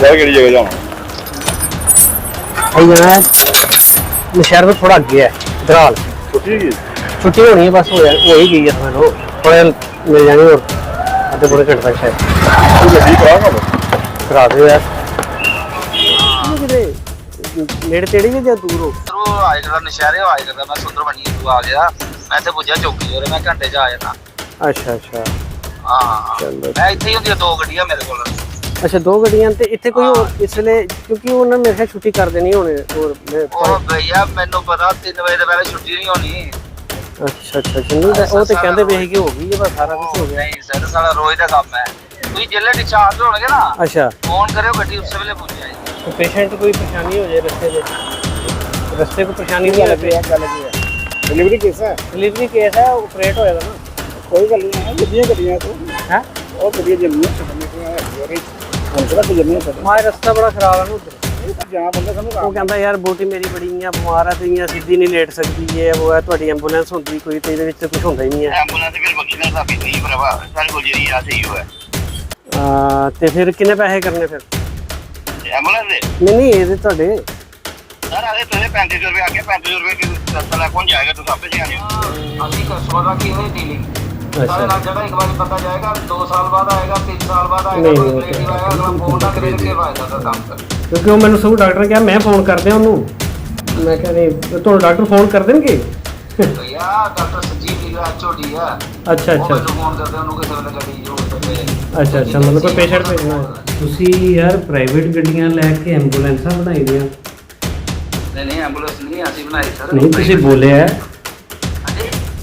ਸ਼ਹਿਰ ਕਿਹੜੀ ਜਗ੍ਹਾ ਜਾਣਾ ਇਹ ਨਸ਼ਹਿਰ ਤੋਂ ਥੋੜਾ ਅੱਗੇ ਹੈ ਦਰਾਲ। ਛੁੱਟੀ ਹੈਗੀ ਛੁੱਟੀ ਹੋਣੀ ਹੈ ਬਸ ਹੋ ਜਾ ਹੋ ਹੀ ਗਈ ਹੈ ਤੁਹਾਨੂੰ ਥੋੜਾ ਮਿਲ ਜਾਣੀ ਹੋਰ। ਅੱਧੇ ਪੂਰੇ ਘੰਟੇ ਤੱਕ ਸ਼ਾਇਦ। ਤੂੰ ਗੱਡੀ ਕਰਾਂਗਾ ਕਰਾ ਦਿਓ ਯਾਰ। ਨੇੜੇ ਤੇੜੇ ਵੀ ਜਾਂ ਦੂਰ ਹੋ? ਉਹ ਆਏ ਕਰਦਾ ਨਸ਼ਹਿਰੇ ਆਏ ਕਰਦਾ ਮੈਂ ਸੁੰਦਰ ਬਣੀ ਤੋਂ ਆ ਗਿਆ। ਮੈਂ ਇੱਥੇ ਪੁੱਜਿਆ ਚੌਕੀ ਜੋਰੇ ਮੈਂ ਘੰਟੇ ਚ ਆ ਜਾਣਾ ਅੱਛਾ ਅੱਛਾ। ਹਾਂ। ਚਲੋ ਮੈਂ ਇੱਥੇ ਹੀ ਹੁੰਦੀਆਂ ਦੋ ਗੱਡੀਆਂ ਮੇਰੇ ਕੋਲ। ਅੱਛਾ ਦੋ ਗੱਡੀਆਂ ਤੇ ਇੱਥੇ ਕੋਈ ਇਸ ਵੇਲੇ ਕਿਉਂਕਿ ਉਹਨਾਂ ਨੇ ਮੇਰੇ ਖਿਆਲ ਛੁੱਟੀ ਕਰ ਦੇਣੀ ਹੁਣ ਹੋਰ ਉਹ ਭਈਆ ਮੈਨੂੰ ਪਤਾ 3 ਵਜੇ ਤੋਂ ਪਹਿਲਾਂ ਛੁੱਟੀ ਨਹੀਂ ਹੋਣੀ। ਅੱਛਾ ਅੱਛਾ ਅੱਛਾ, ਨਹੀਂ ਉਹ ਤੇ ਕਹਿੰਦੇ ਪਏ ਸੀ ਹੋ ਗਈ ਹੈ ਪਰ ਸਾਰਾ ਕੁਝ ਹੋ ਗਿਆ। ਨਹੀਂ ਸਰ ਸਾਡਾ ਰੋਜ਼ ਦਾ ਕੰਮ ਹੈ। ਤੁਸੀਂ ਜਿੱਲੇ ਡਿਸਚਾਰਜ ਹੋਣਗੇ ਨਾ ਅੱਛਾ। ਫੋਨ ਕਰਿਓ ਗੱਡੀ ਉਸੇ ਵੇਲੇ ਪਹੁੰਚ ਜਾਏਗੀ। ਪੇਸ਼ੈਂਟ ਕੋਈ ਪਰੇਸ਼ਾਨੀ ਹੋ ਜਾਏ ਰਸਤੇ ਦੇ ਰਸਤੇ ਕੋ ਪਰੇਸ਼ਾਨੀ ਨਹੀਂ ਲੱਗ ਰਹੀ ਗੱਲ ਕੀ ਹੈ? ਡਿਲੀਵਰੀ ਕਿਸ ਹੈ? ਡਿਲੀਵਰੀ ਕੇਸ ਹੈ ਆਪਰੇਟ ਹੋਇਆ ਨਾ। ਕੋਈ ਗੱਲ ਨਹੀਂ ਹੈ ਗੱਡੀਆਂ ਤੋਂ। ਹੈ? ਉਹ ਗੱਡੀਆਂ ਜੰਮੀਆਂ ਛੱਡਣੇ ਕੋਈ ਮਾਇ ਰਸਤਾ ਬੜਾ ਖਰਾਬ ਹੈ ਨਾ ਉੱਧਰ। ਜਾਂ ਬੰਦਾ ਸਾਨੂੰ ਉਹ ਕਹਿੰਦਾ ਯਾਰ ਬੋਟੀ ਮੇਰੀ ਬੜੀ ਆ ਬਿਮਾਰ ਆ ਤੁਸੀਂ ਆ ਸਿੱਧੀ ਨਹੀਂ ਲੇਟ ਸਕਦੀ ਏ ਉਹ ਹੈ ਤੁਹਾਡੀ ਐਂਬੂਲੈਂਸ ਹੁੰਦੀ ਕੋਈ ਤੇ ਇਹਦੇ ਵਿੱਚ ਕੁਝ ਹੁੰਦਾ ਹੀ ਨਹੀਂ ਹੈ ਐਂਬੂਲੈਂਸ ਫਿਰ ਬਖਸ਼ਣਾ ਸਾਡੀ ਨਹੀਂ ਭਰਾਵਾ ਸਾਡੇ ਕੋਲ ਜਿਹੜੀ ਆ ਸਹੀ ਹੋਇਆ। ਅਹ ਤੇ ਫਿਰ ਕਿੰਨੇ ਪੈਸੇ ਕਰਨੇ ਫਿਰ? ਐਂਬੂਲੈਂਸ ਦੇ? ਨਹੀਂ ਨਹੀਂ ਇਹਦੇ ਤੁਹਾਡੇ। ਸਰ ਆਲੇ ਤੁਸੀਂ 35 ਰੁਪਏ ਆ ਕੇ 35 ਰੁਪਏ ਕਿ ਸਸਤਾ ਕੌਣ ਜਾਏਗਾ? ਤੁਸੀਂ ਆਪੇ ਜਾਣੇ ਹੋ। ਅਸੀਂ ਕਸਬਾ ਦਾ ਕੀ ਹੋਈ ਡੀਲਿੰਗ ਅੱਛਾ। ਨਾਲ ਜਿਹੜਾ ਇੱਕ ਵਾਰੀ ਪਤਾ ਜਾਏਗਾ 2 ਸਾਲ ਬਾਅਦ ਆਏਗਾ 3 ਸਾਲ ਬਾਅਦ ਆਏਗਾ ਨਹੀਂ, ਕੋਈ ਨਹੀਂ, ਰਿਲੇਟਿਵ ਆਏਗਾ ਅਗਲਾ ਫੋਨ ਨਾ ਕਰੇ ਕੇ ਫਾਇਦਾ ਦਾ ਕੰਮ ਕਰ ਕਿਉਂਕਿ ਉਹ ਮੈਨੂੰ ਸਭ ਡਾਕਟਰ ਨੇ ਕਿਹਾ ਮੈਂ ਫੋਨ ਕਰਦੇ ਉਹਨੂੰ। ਮੈਂ ਕਿਹਾ ਨਹੀਂ ਤੁਹਾਨੂੰ ਡਾਕਟਰ ਫੋਨ ਕਰ ਦੇਣਗੇ? ਭਈਆ ਡਾਕਟਰ ਸੰਜੀਵ ਲੀਲਾ ਛੋਟੀ ਆ। ਅੱਛਾ ਉਹ ਅੱਛਾ ਮੈਨੂੰ ਫੋਨ ਕਰਦੇ ਉਹਨੂੰ ਕਿਸੇ ਵੇਲੇ ਗੱਡੀ ਜੋੜ ਦਿੰਦੇ ਅੱਛਾ ਅੱਛਾ ਮਤਲਬ ਕੋਈ ਪੇਸ਼ੈਂਟ ਭੇਜਣਾ ਹੈ। ਤੁਸੀਂ ਯਾਰ ਪ੍ਰਾਈਵੇਟ ਗੱਡੀਆਂ ਲੈ ਕੇ ਐਂਬੂਲੈਂਸਾਂ ਬਣਾਈ ਦੀਆਂ। ਨਹੀਂ ਨਹੀਂ ਐਂਬੂਲੈਂਸ ਨਹੀਂ ਅਸੀਂ ਬਣਾਈ ਸਰ ਨਹੀਂ ਤੁਸੀਂ ਬੋਲਿਆ।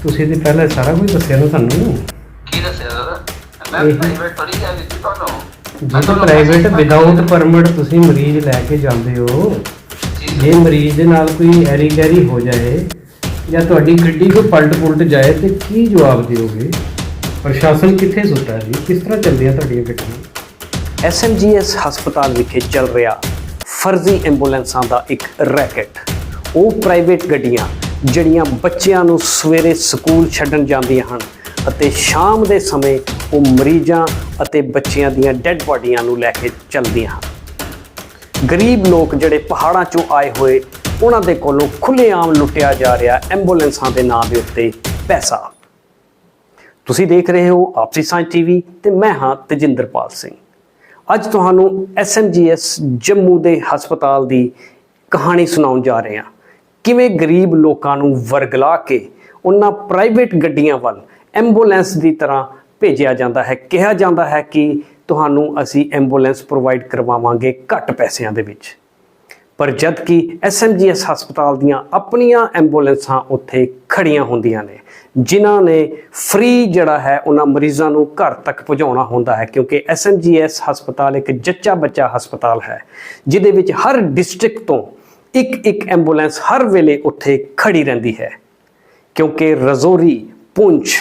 ਤੁਸੀਂ ਤੇ ਪਹਿਲਾਂ ਸਾਰਾ ਕੁਝ ਦੱਸਿਆ ਨਾ ਸਾਨੂੰ। ਕੀ ਦੱਸਿਆ ਸਰ ਮੈਂ ਪ੍ਰਾਈਵੇਟ ਥੋੜੀ ਗਿਆ ਸੀ ਤੁਹਾਨੂੰ। ਜੇ ਤਾਂ ਪ੍ਰਾਈਵੇਟ ਵਿਦਆਊਟ ਪਰਮਿਟ ਤੁਸੀਂ ਮਰੀਜ਼ ਲੈ ਕੇ ਜਾਂਦੇ ਹੋ। ਜੇ। ਮਰੀਜ਼ ਦੇ ਨਾਲ ਕੋਈ ਐਰੀ ਗੈਰੀ ਹੋ ਜਾਏ ਜਾਂ ਤੁਹਾਡੀ ਗੱਡੀ ਕੋਈ ਪਲਟ ਪੁਲਟ ਜਾਏ ਤੇ ਕੀ ਜਵਾਬ ਦਿਓਗੇ? ਪ੍ਰਸ਼ਾਸਨ ਕਿੱਥੇ ਸੁੱਤਾ ਹੈ ਜੀ? ਕਿਸ ਤਰ੍ਹਾਂ ਚੱਲਦੀਆਂ ਤੁਹਾਡੀਆਂ ਗੱਡੀਆਂ? ਐਸਐਮਜੀਐਸ ਹਸਪਤਾਲ ਵਿਖੇ ਚੱਲ ਰਿਹਾ ਫਰਜ਼ੀ ਐਂਬੂਲੈਂਸਾਂ ਦਾ ਇੱਕ ਰੈਕਟ। ਉਹ ਪ੍ਰਾਈਵੇਟ ਗੱਡੀਆਂ ਜਿਹੜੀਆਂ ਬੱਚਿਆਂ ਨੂੰ ਸਵੇਰੇ ਸਕੂਲ ਛੱਡਣ ਜਾਂਦੀਆਂ ਹਨ ਅਤੇ ਸ਼ਾਮ ਦੇ ਸਮੇਂ ਉਹ ਮਰੀਜ਼ਾਂ ਅਤੇ ਬੱਚਿਆਂ ਦੀਆਂ ਡੈੱਡ ਬਾਡੀਆਂ ਨੂੰ ਲੈ ਕੇ ਚੱਲਦੀਆਂ ਹਨ। ਗਰੀਬ ਲੋਕ ਜਿਹੜੇ ਪਹਾੜਾਂ ਚੋਂ ਆਏ ਹੋਏ, ਉਹਨਾਂ ਦੇ ਕੋਲੋਂ ਖੁੱਲ੍ਹੇਆਮ ਲੁੱਟਿਆ ਜਾ ਰਿਹਾ ਐਂਬੂਲੈਂਸਾਂ ਦੇ ਨਾਂ ਦੇ ਉੱਤੇ ਪੈਸਾ। ਤੁਸੀਂ ਦੇਖ ਰਹੇ ਹੋ ਆਪਸੀ ਸਾਂਝ ਟੀਵੀ ਤੇ ਮੈਂ ਹਾਂ ਤੇਜਿੰਦਰਪਾਲ ਸਿੰਘ। ਅੱਜ ਤੁਹਾਨੂੰ ਐਸਐਮਜੀਐਸ ਜੰਮੂ ਦੇ ਹਸਪਤਾਲ ਦੀ ਕਹਾਣੀ ਸੁਣਾਉਣ ਜਾ ਰਹੇ ਹਾਂ। ਕਿਵੇਂ ਗਰੀਬ ਲੋਕਾਂ ਨੂੰ ਵਰਗਲਾ ਕੇ ਉਹਨਾਂ ਪ੍ਰਾਈਵੇਟ ਗੱਡੀਆਂ ਵੱਲ ਐਂਬੂਲੈਂਸ ਦੀ ਤਰ੍ਹਾਂ ਭੇਜਿਆ ਜਾਂਦਾ ਹੈ? ਕਿਹਾ ਜਾਂਦਾ ਹੈ ਕਿ ਤੁਹਾਨੂੰ ਅਸੀਂ ਐਂਬੂਲੈਂਸ ਪ੍ਰੋਵਾਈਡ ਕਰਵਾਵਾਂਗੇ ਘੱਟ ਪੈਸਿਆਂ ਦੇ ਵਿੱਚ। ਪਰ ਜਦ ਕਿ ਐਸਐਮਜੀਐਸ ਹਸਪਤਾਲ ਦੀਆਂ ਆਪਣੀਆਂ ਐਂਬੂਲੈਂਸਾਂ ਉੱਥੇ ਖੜੀਆਂ ਹੁੰਦੀਆਂ ਨੇ, ਜਿਨ੍ਹਾਂ ਨੇ ਫ੍ਰੀ ਜਿਹੜਾ ਹੈ ਉਹਨਾਂ ਮਰੀਜ਼ਾਂ ਨੂੰ ਘਰ ਤੱਕ ਪਹੁੰਚਾਉਣਾ ਹੁੰਦਾ ਹੈ, ਕਿਉਂਕਿ ਐਸਐਮਜੀਐਸ ਹਸਪਤਾਲ ਇੱਕ ਜੱਚਾ ਬੱਚਾ ਹਸਪਤਾਲ ਹੈ, ਜਿਹਦੇ ਵਿੱਚ ਹਰ ਡਿਸਟ੍ਰਿਕਟ ਤੋਂ ਇੱਕ ਇੱਕ ਐਂਬੂਲੈਂਸ ਹਰ ਵੇਲੇ ਉੱਥੇ ਖੜੀ ਰਹਿੰਦੀ ਹੈ। ਕਿਉਂਕਿ ਰਜ਼ੌਰੀ, ਪੁੰਛ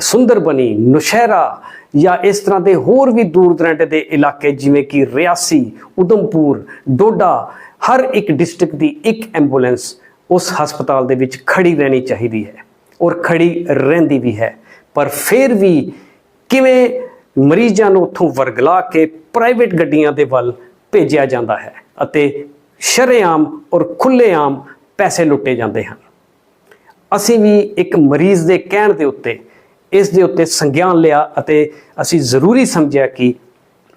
ਸੁੰਦਰਬਨੀ, ਨੁਸ਼ਹਿਰਾ ਜਾਂ ਇਸ ਤਰ੍ਹਾਂ ਦੇ ਹੋਰ ਵੀ ਦੂਰ ਦਰਾਡੇ ਦੇ ਇਲਾਕੇ ਜਿਵੇਂ ਕਿ ਰਿਆਸੀ, ਉਦਮਪੁਰ, ਡੋਡਾ, ਹਰ ਇੱਕ ਡਿਸਟ੍ਰਿਕਟ ਦੀ ਇੱਕ ਐਂਬੂਲੈਂਸ ਉਸ ਹਸਪਤਾਲ ਦੇ ਵਿੱਚ ਖੜੀ ਰਹਿਣੀ ਚਾਹੀਦੀ ਹੈ ਔਰ ਖੜੀ ਰਹਿੰਦੀ ਵੀ ਹੈ। ਪਰ ਫਿਰ ਵੀ ਕਿਵੇਂ ਮਰੀਜ਼ਾਂ ਨੂੰ ਉੱਥੋਂ ਵਰਗਲਾ ਕੇ ਪ੍ਰਾਈਵੇਟ ਗੱਡੀਆਂ ਦੇ ਵੱਲ ਭੇਜਿਆ ਜਾਂਦਾ ਹੈ ਅਤੇ ਸ਼ਰੇਆਮ ਔਰ ਖੁੱਲ੍ਹੇਆਮ ਪੈਸੇ ਲੁੱਟੇ ਜਾਂਦੇ ਹਨ। ਅਸੀਂ ਵੀ ਇੱਕ ਮਰੀਜ਼ ਦੇ ਕਹਿਣ ਦੇ ਉੱਤੇ, ਇਸ ਦੇ ਉੱਤੇ ਸੰਗਿਆਨ ਲਿਆ ਅਤੇ ਅਸੀਂ ਜ਼ਰੂਰੀ ਸਮਝਿਆ ਕਿ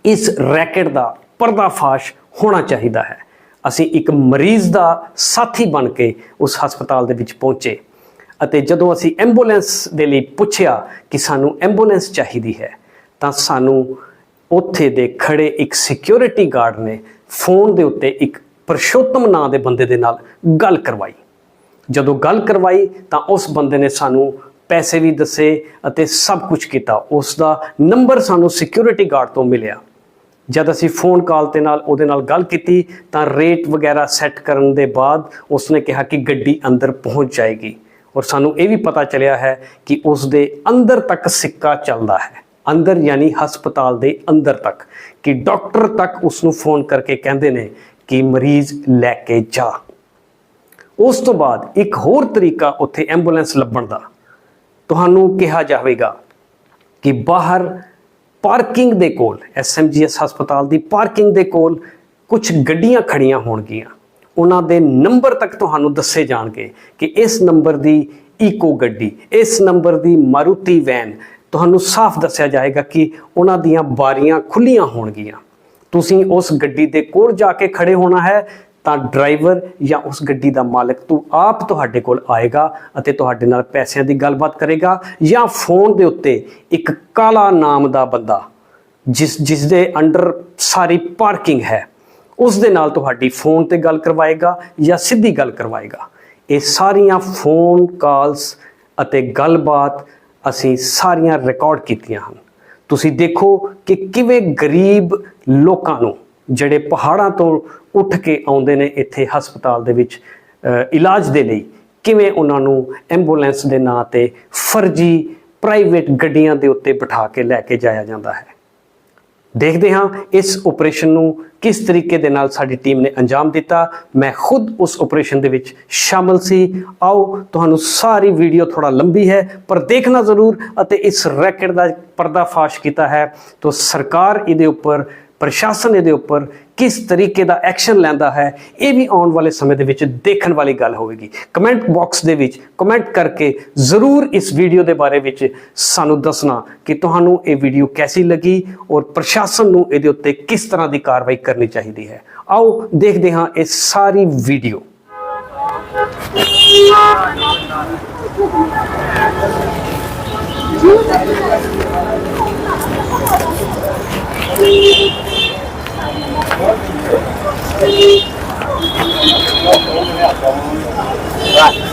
ਇਸ ਰੈਕਟ ਦਾ ਪਰਦਾਫਾਸ਼ ਹੋਣਾ ਚਾਹੀਦਾ ਹੈ। ਅਸੀਂ ਇੱਕ ਮਰੀਜ਼ ਦਾ ਸਾਥੀ ਬਣ ਕੇ ਉਸ ਹਸਪਤਾਲ ਦੇ ਵਿੱਚ ਪਹੁੰਚੇ ਅਤੇ ਜਦੋਂ ਅਸੀਂ ਐਂਬੂਲੈਂਸ ਦੇ ਲਈ ਪੁੱਛਿਆ ਕਿ ਸਾਨੂੰ ਐਂਬੂਲੈਂਸ ਚਾਹੀਦੀ ਹੈ, ਤਾਂ ਸਾਨੂੰ ਉੱਥੇ ਦੇ ਖੜੇ ਇੱਕ ਸਿਕਿਉਰਿਟੀ ਗਾਰਡ ਨੇ ਫੋਨ ਦੇ ਉੱਤੇ ਇੱਕ ਪਰਸ਼ੋਤਮ ਨਾਂ ਦੇ ਬੰਦੇ ਦੇ ਨਾਲ ਗੱਲ ਕਰਵਾਈ। ਜਦੋਂ ਗੱਲ ਕਰਵਾਈ ਤਾਂ ਉਸ ਬੰਦੇ ਨੇ ਸਾਨੂੰ ਪੈਸੇ ਵੀ ਦੱਸੇ ਅਤੇ ਸਭ ਕੁਝ ਕੀਤਾ। ਉਸ ਦਾ ਨੰਬਰ ਸਾਨੂੰ ਸਿਕਿਉਰਿਟੀ ਗਾਰਡ ਤੋਂ ਮਿਲਿਆ। ਜਦ ਅਸੀਂ ਫੋਨ ਕਾਲ ਤੇ ਨਾਲ ਉਹਦੇ ਨਾਲ ਗੱਲ ਕੀਤੀ ਤਾਂ ਰੇਟ ਵਗੈਰਾ ਸੈੱਟ ਕਰਨ ਦੇ ਬਾਅਦ ਉਸਨੇ ਕਿਹਾ ਕਿ ਗੱਡੀ ਅੰਦਰ ਪਹੁੰਚ ਜਾਏਗੀ। ਔਰ ਸਾਨੂੰ ਇਹ ਵੀ ਪਤਾ ਚੱਲਿਆ ਹੈ ਕਿ ਉਸ ਦੇ ਅੰਦਰ ਤੱਕ ਸਿੱਕਾ ਚੱਲਦਾ ਹੈ। ਅੰਦਰ ਯਾਨੀ ਹਸਪਤਾਲ ਦੇ ਅੰਦਰ ਤੱਕ ਕਿ ਡਾਕਟਰ ਤੱਕ ਉਸ ਨੂੰ ਫੋਨ ਕਰਕੇ ਕਹਿੰਦੇ ਨੇ ਕਿ ਮਰੀਜ਼ ਲੈ ਕੇ ਜਾ। ਉਸ ਤੋਂ ਬਾਅਦ ਇੱਕ ਹੋਰ ਤਰੀਕਾ ਉੱਥੇ ਐਂਬੂਲੈਂਸ ਲੱਭਣ ਦਾ। ਤੁਹਾਨੂੰ ਕਿਹਾ ਜਾਵੇਗਾ ਕਿ ਬਾਹਰ ਪਾਰਕਿੰਗ ਦੇ ਕੋਲ ਐਸਐਮਜੀਐਸ ਹਸਪਤਾਲ ਦੀ ਪਾਰਕਿੰਗ ਦੇ ਕੋਲ ਕੁਝ ਗੱਡੀਆਂ ਖੜੀਆਂ ਹੋਣਗੀਆਂ। ਉਹਨਾਂ ਦੇ ਨੰਬਰ ਤੱਕ ਤੁਹਾਨੂੰ ਦੱਸੇ ਜਾਣਗੇ ਕਿ ਇਸ ਨੰਬਰ ਦੀ ਈਕੋ ਗੱਡੀ, ਇਸ ਨੰਬਰ ਦੀ ਮਾਰੂਤੀ ਵੈਨ, ਤੁਹਾਨੂੰ ਸਾਫ਼ ਦੱਸਿਆ ਜਾਏਗਾ ਕਿ ਉਹਨਾਂ ਦੀਆਂ ਬਾਰੀਆਂ ਖੁੱਲੀਆਂ ਹੋਣਗੀਆਂ। ਤੁਸੀਂ ਉਸ ਗੱਡੀ ਦੇ ਕੋਲ ਜਾ ਕੇ ਖੜੇ ਹੋਣਾ ਹੈ, ਤਾਂ ਡਰਾਈਵਰ ਜਾਂ ਉਸ ਗੱਡੀ ਦਾ ਮਾਲਕ ਤੂੰ ਆਪ ਤੁਹਾਡੇ ਕੋਲ ਆਏਗਾ ਅਤੇ ਤੁਹਾਡੇ ਨਾਲ ਪੈਸਿਆਂ ਦੀ ਗੱਲਬਾਤ ਕਰੇਗਾ ਜਾਂ ਫੋਨ ਦੇ ਉੱਤੇ ਇੱਕ ਕਾਲਾ ਨਾਮ ਦਾ ਬੰਦਾ, ਜਿਸ ਜਿਸ ਦੇ ਅੰਡਰ ਸਾਰੀ ਪਾਰਕਿੰਗ ਹੈ, ਉਸ ਦੇ ਨਾਲ ਤੁਹਾਡੀ ਫੋਨ ਤੇ ਗੱਲ ਕਰਵਾਏਗਾ ਜਾਂ ਸਿੱਧੀ ਗੱਲ ਕਰਵਾਏਗਾ। ਇਹ ਸਾਰੀਆਂ ਫੋਨ ਕਾਲਸ ਅਤੇ ਗੱਲਬਾਤ ਅਸੀਂ ਸਾਰੀਆਂ ਰਿਕਾਰਡ ਕੀਤੀਆਂ ਹਨ। ਤੁਸੀਂ ਦੇਖੋ ਕਿ ਕਿਵੇਂ ਗਰੀਬ ਲੋਕਾਂ ਨੂੰ, ਜਿਹੜੇ ਪਹਾੜਾਂ ਤੋਂ ਉੱਠ ਕੇ ਆਉਂਦੇ ਨੇ ਇੱਥੇ ਹਸਪਤਾਲ ਦੇ ਵਿੱਚ ਇਲਾਜ ਦੇ ਲਈ, ਕਿਵੇਂ ਉਹਨਾਂ ਨੂੰ ਐਂਬੂਲੈਂਸ ਦੇ ਨਾਂ ਤੇ ਫਰਜ਼ੀ ਪ੍ਰਾਈਵੇਟ ਗੱਡੀਆਂ ਦੇ ਉੱਤੇ ਬਿਠਾ ਕੇ ਲੈ ਕੇ ਜਾਇਆ ਜਾਂਦਾ ਹੈ। ਦੇਖਦੇ ਹਾਂ ਇਸ ਆਪਰੇਸ਼ਨ ਨੂੰ ਕਿਸ ਤਰੀਕੇ ਦੇ ਨਾਲ ਸਾਡੀ ਟੀਮ ਨੇ ਅੰਜਾਮ ਦਿੱਤਾ। ਮੈਂ ਖੁਦ ਉਸ ਆਪਰੇਸ਼ਨ ਦੇ ਵਿੱਚ ਸ਼ਾਮਲ ਸੀ। ਆਓ, ਤੁਹਾਨੂੰ ਸਾਰੀ ਵੀਡੀਓ ਥੋੜਾ ਲੰਬੀ ਹੈ, ਪਰ ਦੇਖਣਾ ਜ਼ਰੂਰ ਅਤੇ ਇਸ ਰੈਕਟ ਦਾ ਪਰਦਾਫਾਸ਼ ਕੀਤਾ ਹੈ। ਤਾਂ ਸਰਕਾਰ ਇਹਦੇ ਉੱਪਰ ਪ੍ਰਸ਼ਾਸਨ ਇਹਦੇ ਉੱਪਰ ਕਿਸ ਤਰੀਕੇ ਦਾ ਐਕਸ਼ਨ ਲੈਂਦਾ ਹੈ, ਇਹ ਵੀ ਆਉਣ ਵਾਲੇ ਸਮੇਂ ਦੇ ਵਿੱਚ ਦੇਖਣ ਵਾਲੀ ਗੱਲ ਹੋਵੇਗੀ। ਕਮੈਂਟ ਬਾਕਸ ਦੇ ਵਿੱਚ ਕਮੈਂਟ ਕਰਕੇ ਜ਼ਰੂਰ ਇਸ ਵੀਡੀਓ ਦੇ ਬਾਰੇ ਵਿੱਚ ਸਾਨੂੰ ਦੱਸਣਾ ਕਿ ਤੁਹਾਨੂੰ ਇਹ ਵੀਡੀਓ ਕੈਸੀ ਲੱਗੀ ਔਰ ਪ੍ਰਸ਼ਾਸਨ ਨੂੰ ਇਹਦੇ ਉੱਤੇ ਕਿਸ ਤਰ੍ਹਾਂ ਦੀ ਕਾਰਵਾਈ ਕਰਨੀ ਚਾਹੀਦੀ ਹੈ। ਆਓ ਦੇਖਦੇ ਹਾਂ ਇਹ ਸਾਰੀ ਵੀਡੀਓ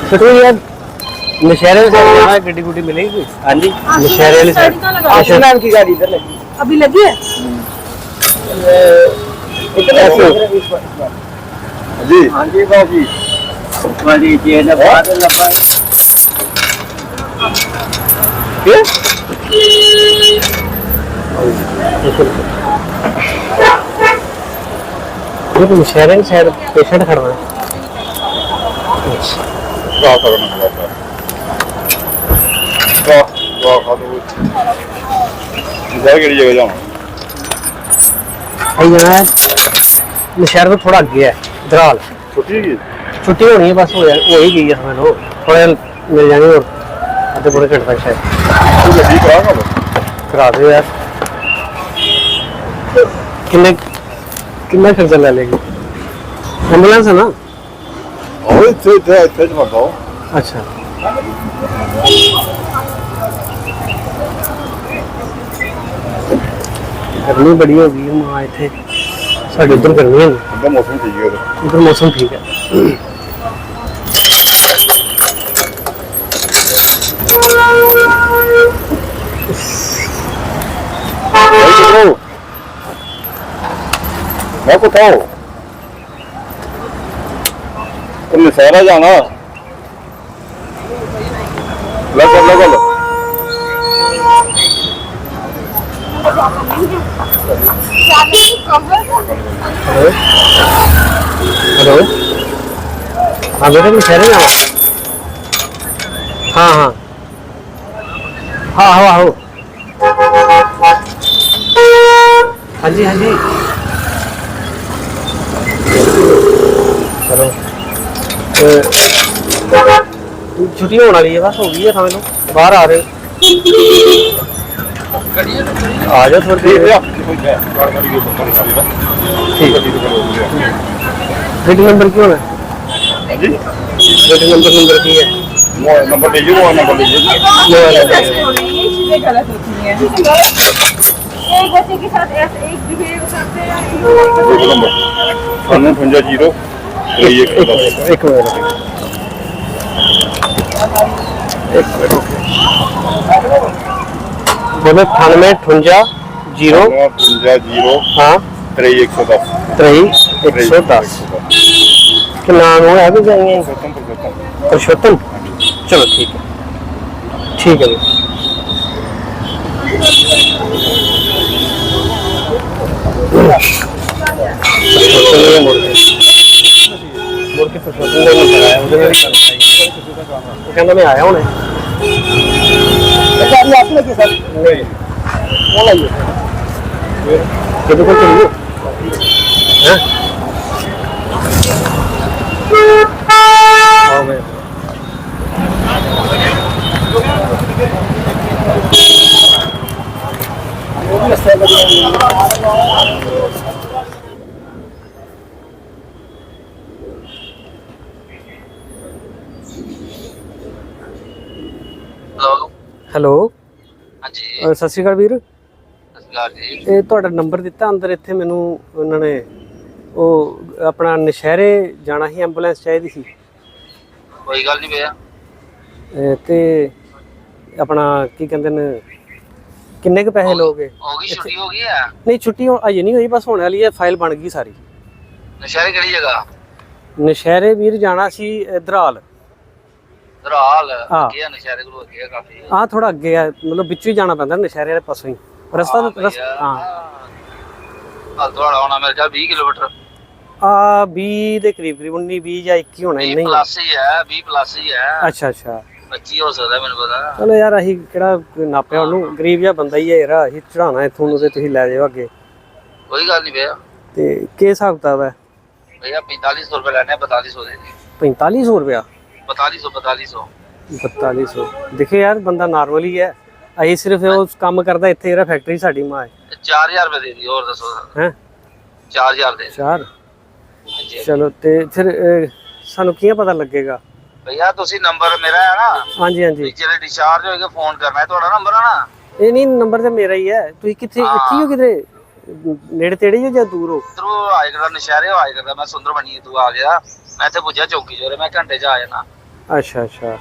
ਸਟੂ ਯਾਰ ਨਸ਼ਹਿਰੇ से जाना ਗੱਡੀ ਗੁੱਡੀ ਮਿਲੇਗੀ ਕੋਈ ਹਾਂਜੀ ਨਸ਼ਹਿਰੇ ਵਾਲੀ ਸਾਈਡ आशीष नाम की गाड़ी इधर लगी अभी लगी है ਜੀ हाँ जी बाबू वाली चेन बाद लंबा ਇਹ ਤਾਂ ਨਸ਼ਹਿਰੇ ਵਾਲੀ ਸਾਈਡ ਪੇਸ਼ੈਂਟ ਖੜਨਾ ਹੈ ਵਾਹ ਕਰਨਾ ਵਾਹ ਵਾਹ ਖਾਦੋ ਜਾ ਕਿਹੜੀ ਜਗ੍ਹਾ ਜਾਵਾਂ ਆਈ ਜਾਣਾ ਹੈ ਨਸ਼ਹਿਰੇ ਤੋਂ ਥੋੜਾ ਅੱਗੇ ਹੈ ਦਰਾਲ ਛੁੱਟੀ ਹੈਗੀ ਛੁੱਟੀ ਹੋਣੀ ਹੈ ਬਸ ਹੋ ਜਾ ਹੋ ਹੀ ਗਈ ਹੈ ਮੈਨੂੰ ਥੋੜਾ ਮਿਲ ਜਾਣੀ ਹੋਰ ਅੱਧੇ ਪੂਰੇ ਘੰਟੇ ਤੱਕ ਸ਼ਾਇਦ ਤੂੰ ਗੱਡੀ ਕਰਾਂਗਾ ਕਰਾ ਦਿਓ ਯਾਰ ਕਿੰਨੇ ਕਿੰਨਾ ਖਰਚਾ ਲੈ ਲੇਗੀ ਐਂਬੂਲੈਂਸ ਹੈ ਨਾ ਉਹ ਇੱਥੇ ਇੱਥੇ ਇੱਥੇ ਜਮਾ ਦੋ ਅੱਛਾ ਗਰਮੀ ਬੜੀ ਹੋ ਗਈ ਹੈ ਮਾਂ ਇੱਥੇ ਸਾਡੇ ਉੱਧਰ ਗਰਮੀ ਹੈ ਉਹਦਾ ਮੌਸਮ ਠੀਕ ਹੈ ਉਧਰ। ਉਧਰ ਮੌਸਮ ਠੀਕ ਹੈ ਮੈਂ ਕੋ ਉਠਾਓ ਉਹਨੇ ਸਾਰਾ ਜਾਣਾ। ਲਗੋ ਲਗੋ ਲੋ ਹੈਲੋ। ਹਾਂ, ਬੇਟੇ ਨੂੰ ਸ਼ਹਿਰੇ ਜਾਣਾ। ਹਾਂ ਹਾਂ। ਹਾਂ ਆਹੋ ਆਹੋ ਹਾਂਜੀ ਹਾਂਜੀ। जी हाँ जी चलो ਤੇ ਛੁੱਟੀ ਹੋਣ ਵਾਲੀ ਹੈ ਬਸ ਹੋ ਗਈ ਹੈ ਸਮਝ ਲਓ ਬਾਹਰ ਆ ਰਹੇ ਆ ਜਾਓ ਥੋੜੀ ठीक ਦੇਰ है कार गाड़ी के ऊपर खड़ी है ठीक है ਗੱਡੀ ਨੰਬਰ ਕੀ ਹੋਣਾ जी ਗੱਡੀ ਨੰਬਰ ਨੰਬਰ ਕੀ ਹੈ वो नंबर लीजिए वो नंबर लीजिए ये वाला सच बोल रही है, ये चीजें गलत होती हैं एक बच्चे के साथ ऐसे एक दूसरे को करते हैं एक नंबर अनूठवंजा जीरो एक एक मिनट एक मिनट एक मिनट बोले अठानवे अठवंजा जीरो अनूठवंजा जीरो हाँ त्रेई एक सौ दस त्रेई एक सौ दस के नाम हो है भी जाएंगे पुरुषोत्तम पुरुषोत्तम पुरुषोत्तम ਮੁੜ ਕੇ ਪ੍ਰਸ਼ਾਸਨ ਦੇ ਨਾਲ ਕਰਾਇਆ ਉਹਦੇ ਨਾਲ ਹੀ ਕਰਦਾ ਉਹ ਕਹਿੰਦਾ ਮੈਂ ਆਇਆ ਹੁਣੇ। ਤੇ ਗਾੜੀ ਆਪ ਲੱਗੀ ਸਰ? ਨਹੀਂ ਉਹ ਲਈ ਕਿਹਦੇ ਕੋਲ ਚਲੀ? ਹੈ? ਹਲੋ ਹੈਲੋ ਹਾਂਜੀ। ਅ, ਸਤਿ ਸ਼੍ਰੀ ਅਕਾਲ ਵੀਰ। ਸਸਕਾਰ ਜੀ। ਇਹ ਤੁਹਾਡਾ ਨੰਬਰ ਦਿੱਤਾ ਅੰਦਰ ਇੱਥੇ ਮੈਨੂੰ ਉਹਨਾਂ ਨੇ ਉਹ ਆਪਣਾ ਨਸ਼ਹਿਰੇ ਜਾਣਾ ਸੀ ਐਂਬੂਲੈਂਸ ਚਾਹੀਦੀ ਸੀ। ਕੋਈ ਗੱਲ ਨਹੀਂ ਅ, ਤੇ ਆਪਣਾ ਕੀ ਕਹਿੰਦੇ ਨੇ ਕਿੰਨੇ ਕੁ ਪੈਸੇ ਲੋਗੇ ਹੋ ਗਈ ਛੁੱਟੀ ਹੋ ਗਈ ਹੈ। ਨਹੀਂ ਛੁੱਟੀ ਹੁਣ ਅਜੇ ਨਹੀਂ ਹੋਈ ਬਸ ਹੋਣ ਵਾਲੀ ਹੈ ਫਾਈਲ ਬਣ ਗਈ ਸਾਰੀ। ਨਸ਼ਹਿਰੇ ਕਿਹੜੀ ਜਗ੍ਹਾ? ਨਸ਼ਹਿਰੇ ਵੀਰ ਜਾਣਾ ਸੀ ਇਧਰਾਲ ਦਰਾਲ। ਹਾਂ। ਕੀ ਹੈ ਨਸ਼ਹਿਰੇ ਕੋਲ ਅੱਗੇ ਆ ਕਾਫੀ। ਆਹ ਥੋੜਾ ਅੱਗੇ ਆ ਮਤਲਬ ਵਿੱਚੋਂ ਹੀ ਜਾਣਾ ਪੈਂਦਾ ਨਸ਼ਹਿਰੇ ਵਾਲੇ ਪਾਸੋਂ ਹੀ। ਰਸਤਾ ਤਾਂ- ਹਾਂ। ਹਾਂ ਤੁਹਾਡਾ ਹੋਣਾ ਮੇਰੇ ਖਿਆਲ 20 ਕਿਲੋਮੀਟਰ। ਆ 20 ਦੇ ਕਰੀਬ ਕਰੀਬ 19 20 ਜਾਂ 21 ਹੋਣਾ 20 ਇੰਨਾ ਹੀ। ਆ। ਪਲੱਸ ਹੀ ਹੈ 20 ਪਲੱਸ ਹੀ ਹੈ। ਅੱਛਾ ਅੱਛਾ। 25 ਹੋ ਸਕਦਾ ਮੈਨੂੰ ਪਤਾ। ਚਲੋ ਯਾਰ ਅਸੀਂ ਕਿਹੜਾ ਨਾਪਿਆ ਉਹਨੂੰ? ਗਰੀਬ ਜਿਹਾ ਬੰਦਾ ਹੀ ਹੈ ਯਾਰ ਅਸੀਂ ਚੜਾਉਣਾ ਇੱਥੋਂ ਨੂੰ ਤੇ ਤੁਸੀਂ ਲੈ ਜਾਓ ਅੱਗੇ। ਕੋਈ ਗੱਲ ਨਹੀਂ ਭਈਆ। ਤੇ ਕੀ ਹਿਸਾਬ ਕਿਤਾਬ ਹੈ? ਭਈਆ 4500 ਰੁਪਏ ਲੈਣੇ 4200 ਦੇ ਦੇ। 4500 ਰੁਪਇਆ? 4200 4200 4200 ਦੇਖੇ ਯਾਰ ਬੰਦਾ ਨਾਰਮਲ ਹੀ ਹੈ। ਅਸੀਂ ਸਿਰਫ ਉਹ ਕੰਮ ਕਰਦਾ ਇੱਥੇ ਜਿਹੜਾ ਫੈਕਟਰੀ ਸਾਡੀ ਮਾਂ ਹੈ। ਤੇ 4000 ਰੁਪਏ ਦੇ ਦੀ ਹੋਰ ਦੱਸੋ। ਹੈ? 4000 ਦੇ ਚਲੋ ਤੇ ਫਿਰ ਅਹ, ਸਾਨੂੰ ਕੀ ਪਤਾ ਲੱਗੇਗਾ? ਭਈਆ ਤੁਸੀਂ ਨੰਬਰ ਮੇਰਾ ਹੈ ਨਾ? ਹਾਂਜੀ ਹਾਂਜੀ। ਜਿਹੜੇ ਡਿਸਚਾਰਜ ਹੋਏਗੇ ਫੋਨ ਕਰਨਾ ਹੈ ਤੁਹਾਡਾ ਨੰਬਰ ਨਾ ਇਹ ਨਹੀਂ ਨੰਬਰ ਤੇ ਮੇਰਾ ਹੀ ਹੈ। ਤੁਸੀਂ ਕਿੱਥੇ ਇੱਥੇ ਹੀ ਹੋ ਕਿਤੇ? ਨੇੜੇ ਤੇੜੇ ਹੀ ਹੋ ਜਾਂ ਦੂਰ ਹੋ? ਇਧਰੋਂ ਆਏ ਕਰਦਾ ਨਸ਼ਹਿਰੇ ਆਏ ਕਰਦਾ ਮੈਂ ਸੁੰਦਰ ਬਣੀ ਤੂੰ ਆ ਗਿਆ। ਮੈਂ ਇੱਥੇ ਪੁੱਜਿਆ ਚੌਕੀ ਜੋਰੇ ਮੈਂ ਘੰਟੇ ਚ ਆ ਜਾਣਾ। ਅੱਛਾ ਅੱਛਾ।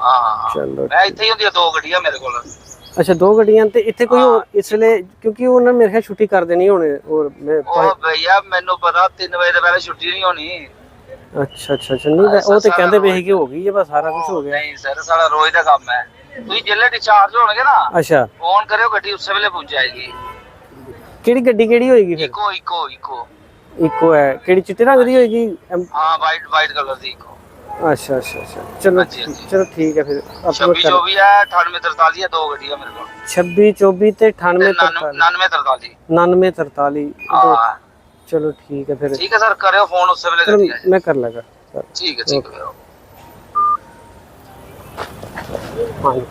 ਹਾਂ। ਚਲੋ। ਮੈਂ ਇੱਥੇ ਹੀ ਹੁੰਦੀਆਂ ਦੋ ਗੱਡੀਆਂ ਮੇਰੇ ਕੋਲ। ਅੱਛਾ ਦੋ ਗੱਡੀਆਂ ਤੇ ਇੱਥੇ ਕੋਈ ਹੋਰ ਇਸ ਵੇਲੇ ਕਿਉਂਕਿ ਉਹਨਾਂ ਨੇ ਮੇਰੇ ਖਿਆਲ ਛੁੱਟੀ ਕਰ ਦੇਣੀ ਹੁਣ ਔਰ ਮੈਂ ਉਹ ਭਈਆ ਮੈਨੂੰ ਪਤਾ 3 ਵਜੇ ਤੋਂ ਪਹਿਲੇ ਛੁੱਟੀ ਨਹੀਂ ਹੋਣੀ। ਅੱਛਾ ਅੱਛਾ ਅੱਛਾ। ਨਹੀਂ ਉਹ ਤੇ ਕਹਿੰਦੇ ਸੀ ਕਿ ਹੋ ਗਈ ਹੈ ਬਸ ਸਾਰਾ ਕੁਝ ਹੋ ਗਿਆ। ਨਹੀਂ ਸਰ ਸਾਡਾ ਰੋਜ਼ ਦਾ ਕੰਮ ਹੈ। ਤੁਸੀਂ ਜਿੱਲੇ ਡਿਸਚਾਰਜ ਹੋਣਗੇ ਨਾ ਅੱਛਾ। ਫੋਨ ਕਰਿਓ ਗੱਡੀ ਉਸੇ ਵੇਲੇ ਪਹੁੰਚ ਜਾਏਗੀ। ਕਿਹੜੀ ਗੱਡੀ ਕਿਹੜੀ ਹੋਏਗੀ ਫਿਰ? ਇਕੋ ਇਕੋ ਇਕੋ। ਇੱਕੋ ਹੈ। ਕਿਹੜੀ ਚਿੱਟੇ ਰੰਗ ਦੀ ਹੋਏਗੀ? ਹਾਂ ਵਾਈਟ ਵਾਈਟ ਕਲਰ ਦੀ ਇਕੋ। ਅੱਛਾ ਅੱਛਾ ਅੱਛਾ। ਚਲੋ। ਚਲੋ ਠੀਕ ਹੈ ਫਿਰ। ਆਪਾਂ 26 24 ਹੈ 98 43 ਹੈ ਦੋ ਗੱਡੀਆਂ ਮੇਰੇ ਕੋਲ। 26 24 ਤੇ 98 ਤੇ 43 99 43 99 43 ਹਾਂ। ਚਲੋ ਠੀਕ ਹੈ ਫਿਰ ਠੀਕ ਹੈ ਸਰ ਕਰਿਓ ਫੋਨ ਉਸੇ ਵੇਲੇ ਚਲੋ ਗੱਡੀ ਆ ਜਾਏ। ਮੈਂ ਕਰ ਲਾਂਗਾ ਸਰ ਠੀਕ ਹੈ ਠੀਕ ਹੈ ਹਾਂਜੀ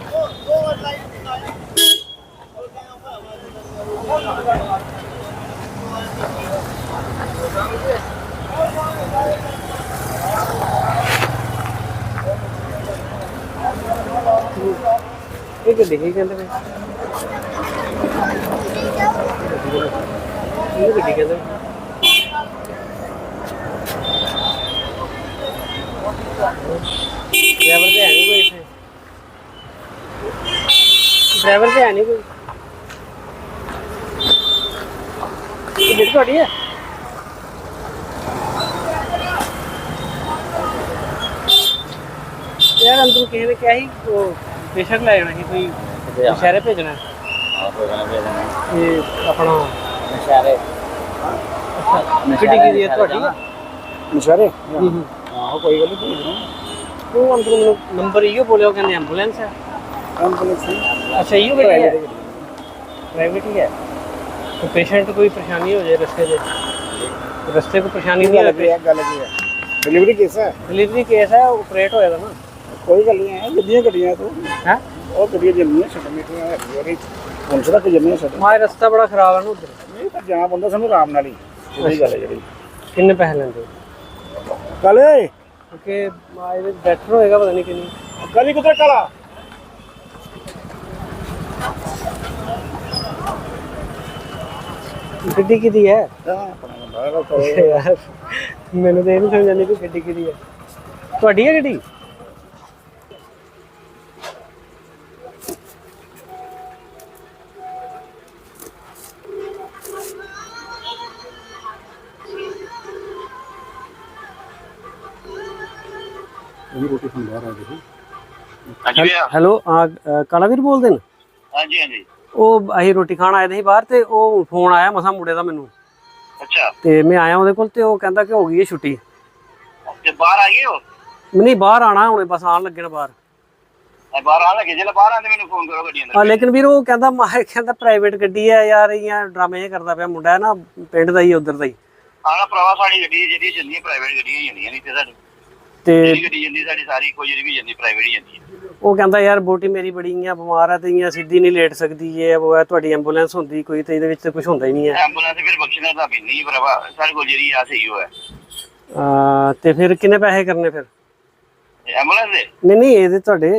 ਇਹ ਗੱਡੀ ਕੀ ਕਹਿੰਦੇ ਨੇ ਇਹ ਗੱਡੀ ਕਹਿੰਦੇ ਨੇ ਡਰਾਈਵਰ ਤੇ ਹੈ ਨਹੀਂ ਕੋਈ ਇੱਥੇ ਡਰਾਈਵਰ ਤੇ ਹੈ ਨਹੀਂ ਕੋਈ ਇਹ ਗੱਡੀ ਤੁਹਾਡੀ ਹੈ ਯਾਰ ਅੰਦਰ ਕਿਸੇ ਨੇ ਕਿਹਾ ਸੀ ਉਹ ਪੇਸ਼ੈਂਟ ਲੈ ਜਾਣਾ ਸੀ ਕੋਈ ਸ਼ਹਿਰੇ ਭੇਜਣਾ ਇਹ ਆਪਣਾ ਨਸ਼ਾਰੇ ਅੱਛਾ ਗੱਡੀ ਕਿਹਦੀ ਹੈ ਤੁਹਾਡੀ ਨਸ਼ਾਰੇ ਹੂੰ ਹੂੰ ਆਹੋ ਕੋਈ ਗੱਲ ਨਹੀਂ ਉਹ ਅੰਦਰ ਮੈਨੂੰ ਨੰਬਰ ਇਹੋ ਬੋਲਿਆ ਉਹ ਕਹਿੰਦੇ ਐਂਬੂਲੈਂਸ ਹੈ ਐਂਬੂਲੈਂਸ ਅੱਛਾ ਇਹੋ ਗੱਡੀ ਹੈ ਪ੍ਰਾਈਵੇਟ ਹੀ ਹੈ तो पेशेंट कोई परेशानी हो जाए रास्ते में रास्ते को परेशानी नहीं ਗੱਲ लगे ਕੀ ਹੈ ਗੱਲ ਕੀ ਹੈ ਡਿਲੀਵਰੀ ਕਿਸ ਹੈ डिलीवरी केस है ऑपरेट होएगा ना ਕੋਈ ਗੱਲ ਨਹੀਂ ਹੈ ਗੱਡੀਆਂ ਗੱਡੀਆਂ ਤੋਂ है ਉਹ ਗੱਡੀਆਂ ਜੰਮੀਆਂ ਛੱਡ ਮੀਟਰ ਹੈ ਯਾਰੀ ਹੁਣ ਸੜਾ ਕਿ ਜੰਮੀਆਂ ਛੱਡ हमारे रास्ता बड़ा खराब है ना उधर ਨਹੀਂ ਤਾਂ ਜਾਣਾ ਬੰਦਾ ਸਾਨੂੰ ਆਰਾਮ ਨਾਲ ਹੀ ਸਿੱਧੀ ਗੱਲ ਹੈ ਜਿਹੜੀ किन्ने पैसे लेंगे ਕੱਲ? ਕਿ ਮਾਇਰੇ ਬੈਟਰ ਹੋਏਗਾ ਪਤਾ ਨਹੀਂ ਕਿੰਨੀ। ਗਲੀ ਕਿੱਥੇ ਕਾਲਾ? ਗੱਡੀ ਕਿਹਦੀ ਹੈ? ਮੈਨੂੰ ਤਾਂ ਇਹ ਨਹੀਂ ਸਮਝ ਆਉਂਦੀ ਕਿ ਗੱਡੀ ਕਿਹਦੀ ਹੈ। ਤੁਹਾਡੀ ਹੈ ਗੱਡੀ? ਹਾਂਜੀ ਭਈਆ ਹੈਲੋ ਆ ਕਾਲਾਵੀਰ ਬੋਲਦੇ ਨੇ? ਹਾਂਜੀ ਹਾਂਜੀ। ਉਹ ਅਸੀਂ ਰੋਟੀ ਖਾਣ ਆਏ ਸੀ ਬਾਹਰ ਤੇ ਉਹ ਫੋਨ ਆਇਆ ਮਸਾ ਮੁੰਡੇ ਦਾ ਮੈਨੂੰ। ਅੱਛਾ। ਤੇ ਮੈਂ ਆਇਆ ਉਹਦੇ ਕੋਲ ਤੇ ਉਹ ਕਹਿੰਦਾ ਕਿ ਹੋ ਗਈ ਹੈ ਛੁੱਟੀ। ਤੇ ਬਾਹਰ ਆ ਗਏ ਹੋ ਨਹੀਂ ਬਾਹਰ ਆਣਾ ਹੁਣੇ ਬਸ ਆਣ ਲੱਗੇ ਨੇ ਬਾਹਰ। ਬਾਹਰ ਆਣ ਲੱਗੇ ਜੇ ਬਾਹਰ ਆਂਦੇ ਮੈਨੂੰ ਫੋਨ ਕਰੋ ਗੱਡੀ ਆ ਅੰਦਰ ਲੇਕਿਨ ਵੀਰ ਉਹ ਕਹਿੰਦਾ ਮਾਹ ਕਹਿੰਦਾ ਪ੍ਰਾਈਵੇਟ ਗੱਡੀ ਹੈ ਯਾਰ ਇਹ ਡਰਾਮੇ ਕਰਦਾ ਪਿਆ ਮੁੰਡਾ ਹੈ ਨਾ ਪਿੰਡ ਦਾ ਹੀ ਉਧਰ ਦਾ ਹੀ। ਆਣਾ ਭਰਾਵਾ ਸਾਡੀ ਗੱਡੀ ਜਿਹੜੀ ਚੱਲਦੀਆਂ ਪ੍ਰਾਈਵੇਟ ਗੱਡੀਆਂ ਹੀ ਜਾਂਦੀਆਂ ਨਹੀਂ ਤੇ ਸਾਡੀ। ਤੇ ਗੱਡੀ ਜਾਂਦੀ ਸਾਡੀ ਸਾਰੀ ਕੋਈ ਜਿਹੜੀ ਵੀ ਜਾਂਦੀ ਪ੍ਰਾਈਵੇਟ ਹੀ ਜਾਂਦੀ ਹੈ। ਉਹ ਕਹਿੰਦਾ ਯਾਰ ਬੋਟੀ ਮੇਰੀ ਬੜੀ ਆ ਬਿਮਾਰ ਆ ਤੇ ਇਆਂ ਸਿੱਧੀ ਨਹੀਂ ਲੇਟ ਸਕਦੀ ਇਹ ਉਹ ਹੈ ਤੁਹਾਡੀ ਐਂਬੂਲੈਂਸ ਹੁੰਦੀ ਕੋਈ ਤੇ ਇਹਦੇ ਵਿੱਚ ਤੇ ਕੁਝ ਹੁੰਦਾ ਹੀ ਨਹੀਂ ਹੈ। ਐਂਬੂਲੈਂਸ ਫਿਰ ਬਖਸ਼ਣਾ ਤਾਂ ਪੈਂਦੀ ਭਰਾਵਾ ਸਾਡੇ ਕੋਲ ਜਿਹੜੀ ਆ ਸਹੀ ਹੋਇਆ। ਆ ਤੇ ਫਿਰ ਕਿੰਨੇ ਪੈਸੇ ਕਰਨੇ ਫਿਰ? ਐਂਬੂਲੈਂਸ ਦੇ? ਨਹੀਂ ਨਹੀਂ ਇਹਦੇ ਤੁਹਾਡੇ।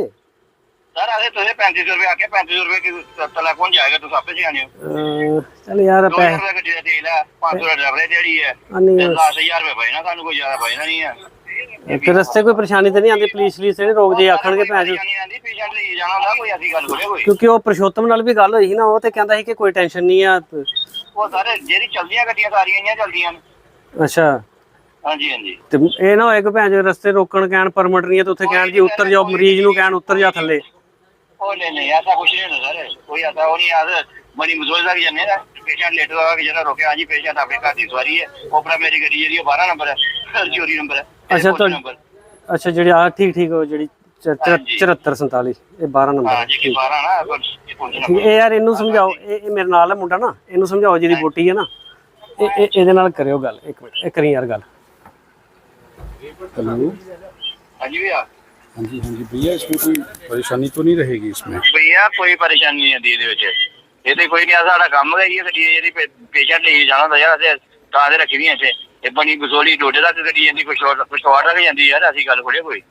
ਸਰ ਆਦੇ ਤੁਸੀਂ 3500 ਰੁਪਏ ਆ ਕੇ 3500 ਰੁਪਏ ਕਿ ਤਲਾ ਕੌਣ ਜਾਏਗਾ ਤੁਸੀਂ ਆਪੇ ਜਾਣਿਓ ਅਹ ਚੱਲ ਯਾਰ 2000 ਪੈਸੇ ਰੁਪਏ ਗੱਡੀ ਦਾ ਤੇਲ ਹੈ 500 ਦਾ ਡਰਾਈਵਰ ਜਿਹੜੀ ਹੈ ਆ ਨਹੀਂ ਤੇ 10000 ਰੁਪਏ ਬਚਣਾ ਸਾਨੂੰ ਕੋਈ ਜ਼ਿਆਦਾ ਬਚਣਾ ਨਹੀਂ ਹੈ ਤੇ ਰਸਤੇ ਕੋਈ ਪਰੇਸ਼ਾਨੀ ਤੇ ਨਹੀਂ ਆਉਂਦੀ? ਪੁਲਿਸ ਪੁਲਿਸ ਤੇ ਨਹੀਂ ਰੋਕ ਜੇ ਆਖਣਗੇ ਭੈਣ ਚੋ। ਨਹੀਂ ਆਂਦੀ ਪੇਸ਼ੈਂਟ ਲਈ ਜਾਣਾ ਹੁੰਦਾ ਕੋਈ ਐਸੀ ਗੱਲ ਥੋੜੇ ਕੋਈ ਕਿਉਂਕਿ ਉਹ ਪ੍ਰਸ਼ੋਤਮ ਨਾਲ ਵੀ ਗੱਲ ਹੋਈ ਸੀ ਨਾ ਉਹ ਤੇ ਕਹਿੰਦਾ ਸੀ ਕਿ ਕੋਈ ਟੈਨਸ਼ਨ ਨਹੀਂ ਆ। ਉਹ ਸਾਰੇ ਜਿਹੜੀ ਚੱਲਦੀਆਂ ਗੱਡੀਆਂ ਸਾਰੀਆਂ ਇਹੀਆਂ ਚੱਲਦੀਆਂ ਨੇ। ਅੱਛਾ। ਹਾਂਜੀ ਹਾਂਜੀ। ਤੇ ਇਹ ਨਾ ਹੋਏ ਕਿ ਭੈਣ ਜੋ ਰਸਤੇ ਰੋਕਣ ਕਹਿਣ ਪਰਮਿਟ ਨਹੀਂ ਹੈ ਤੇ ਉੱਥੇ ਕਹਿਣ ਜੀ ਉੱਤਰ ਜਾਓ ਮਰੀਜ਼ ਨੂੰ ਕਹਿਣ ਉੱਤਰ ਜਾ ਥੱਲੇ। ਉਹ ਨਹੀਂ ਨਹੀਂ ਐਸਾ ਕੁਛ ਨਹੀਂ ਹੁੰਦਾ ਸਰ। ਕੋਈ ਐਸਾ ਉਹ ਨਹੀਂ ਆਦ ਬੜੀ ਮਜ਼ੋਲ ਲੱਗ ਜਾਂਦੇ ਨਾ ਪੇਸ਼ੈਂਟ ਲੇਟ ਲਗਾ ਕੇ ਜਿਹੜਾ ਰੋਕਿਆ ਹਾਂਜੀ ਪੇਸ਼ੈਂਟ ਆਪਣੇ ਘਰ ਦੀ ਸਵਾਰੀ ਹੈ। ਉਪਰ ਮੇਰੀ ਗੱਡੀ ਜਿਹੜੀ ਉਹ 12 ਨੰਬਰ ਹੈ ਚੋਰੀ ਨੰਬਰ ਹੈ। ਇਹ ਅੱਛਾ, ਕੋਚ ਤੁਹਾਡੀ- ਨੰਬਰ ਅੱਛਾ ਜਿਹੜੀ ਆ ਠੀਕ ਠੀਕ ਉਹ ਜਿਹੜੀ 74 47 ਇਹ 12 ਨੰਬਰ ਹਾਂ ਹੈ। ਜੀ ਕਿ 12 ਨਾ ਕੋਚ ਠੀਕ ਨੰਬਰ ਇਹ ਯਾਰ ਇਹਨੂੰ ਸਮਝਾਓ ਇਹ ਇਹ ਮੇਰੇ ਨਾਲ ਹੈ ਮੁੰਡਾ ਨਾ ਇਹਨੂੰ ਸਮਝਾਓ ਜਿਹਦੀ ਬੋਟੀ ਹੈ ਨਾ ਇਹ ਇਹ- ਇਹਦੇ ਨਾਲ ਕਰਿਓ ਗੱਲ ਇੱਕ ਮਿੰਟ ਇਹ ਕਰੀ ਯਾਰ ਗੱਲ हेलो ਹਾਂਜੀ ਭਈਆ हाँ जी हाँ जी भैया इसमें कोई परेशानी तो नहीं रहेगी इसमें ਭਈਆ ਕੋਈ ਪਰੇਸ਼ਾਨੀ ਨਹੀਂ ਆਉਂਦੀ ਇਹਦੇ ਵਿੱਚ ਇਹ ਤੇ ਕੋਈ ਨਹੀਂ ਆ ਸਾਡਾ ਕੰਮ ਹੈ ਇਹ ਗੱਡੀ ਜਿਹੜੀ ਪੇਸ਼ੈਂਟ ਲਈ ਜਾਣਾ ਹੁੰਦਾ ਯਾਰ ਅਸੀਂ ਤਾਂ ਦੇ ਰੱਖੀ ਦੀਆਂ ਇੱਥੇ ਇਹ ਬਣੀ ਬਸੋਲੀ ਡੋਡੇ ਦਾ ਤੇ ਗੱਡੀ ਜਾਂਦੀ ਕੁਛ ਹੋਰ ਕੁਛ ਹੋਰ ਰੱਖ ਜਾਂਦੀ ਯਾਰ ਅਸੀਂ ਗੱਲ ਖੋੜੇ ਕੋਈ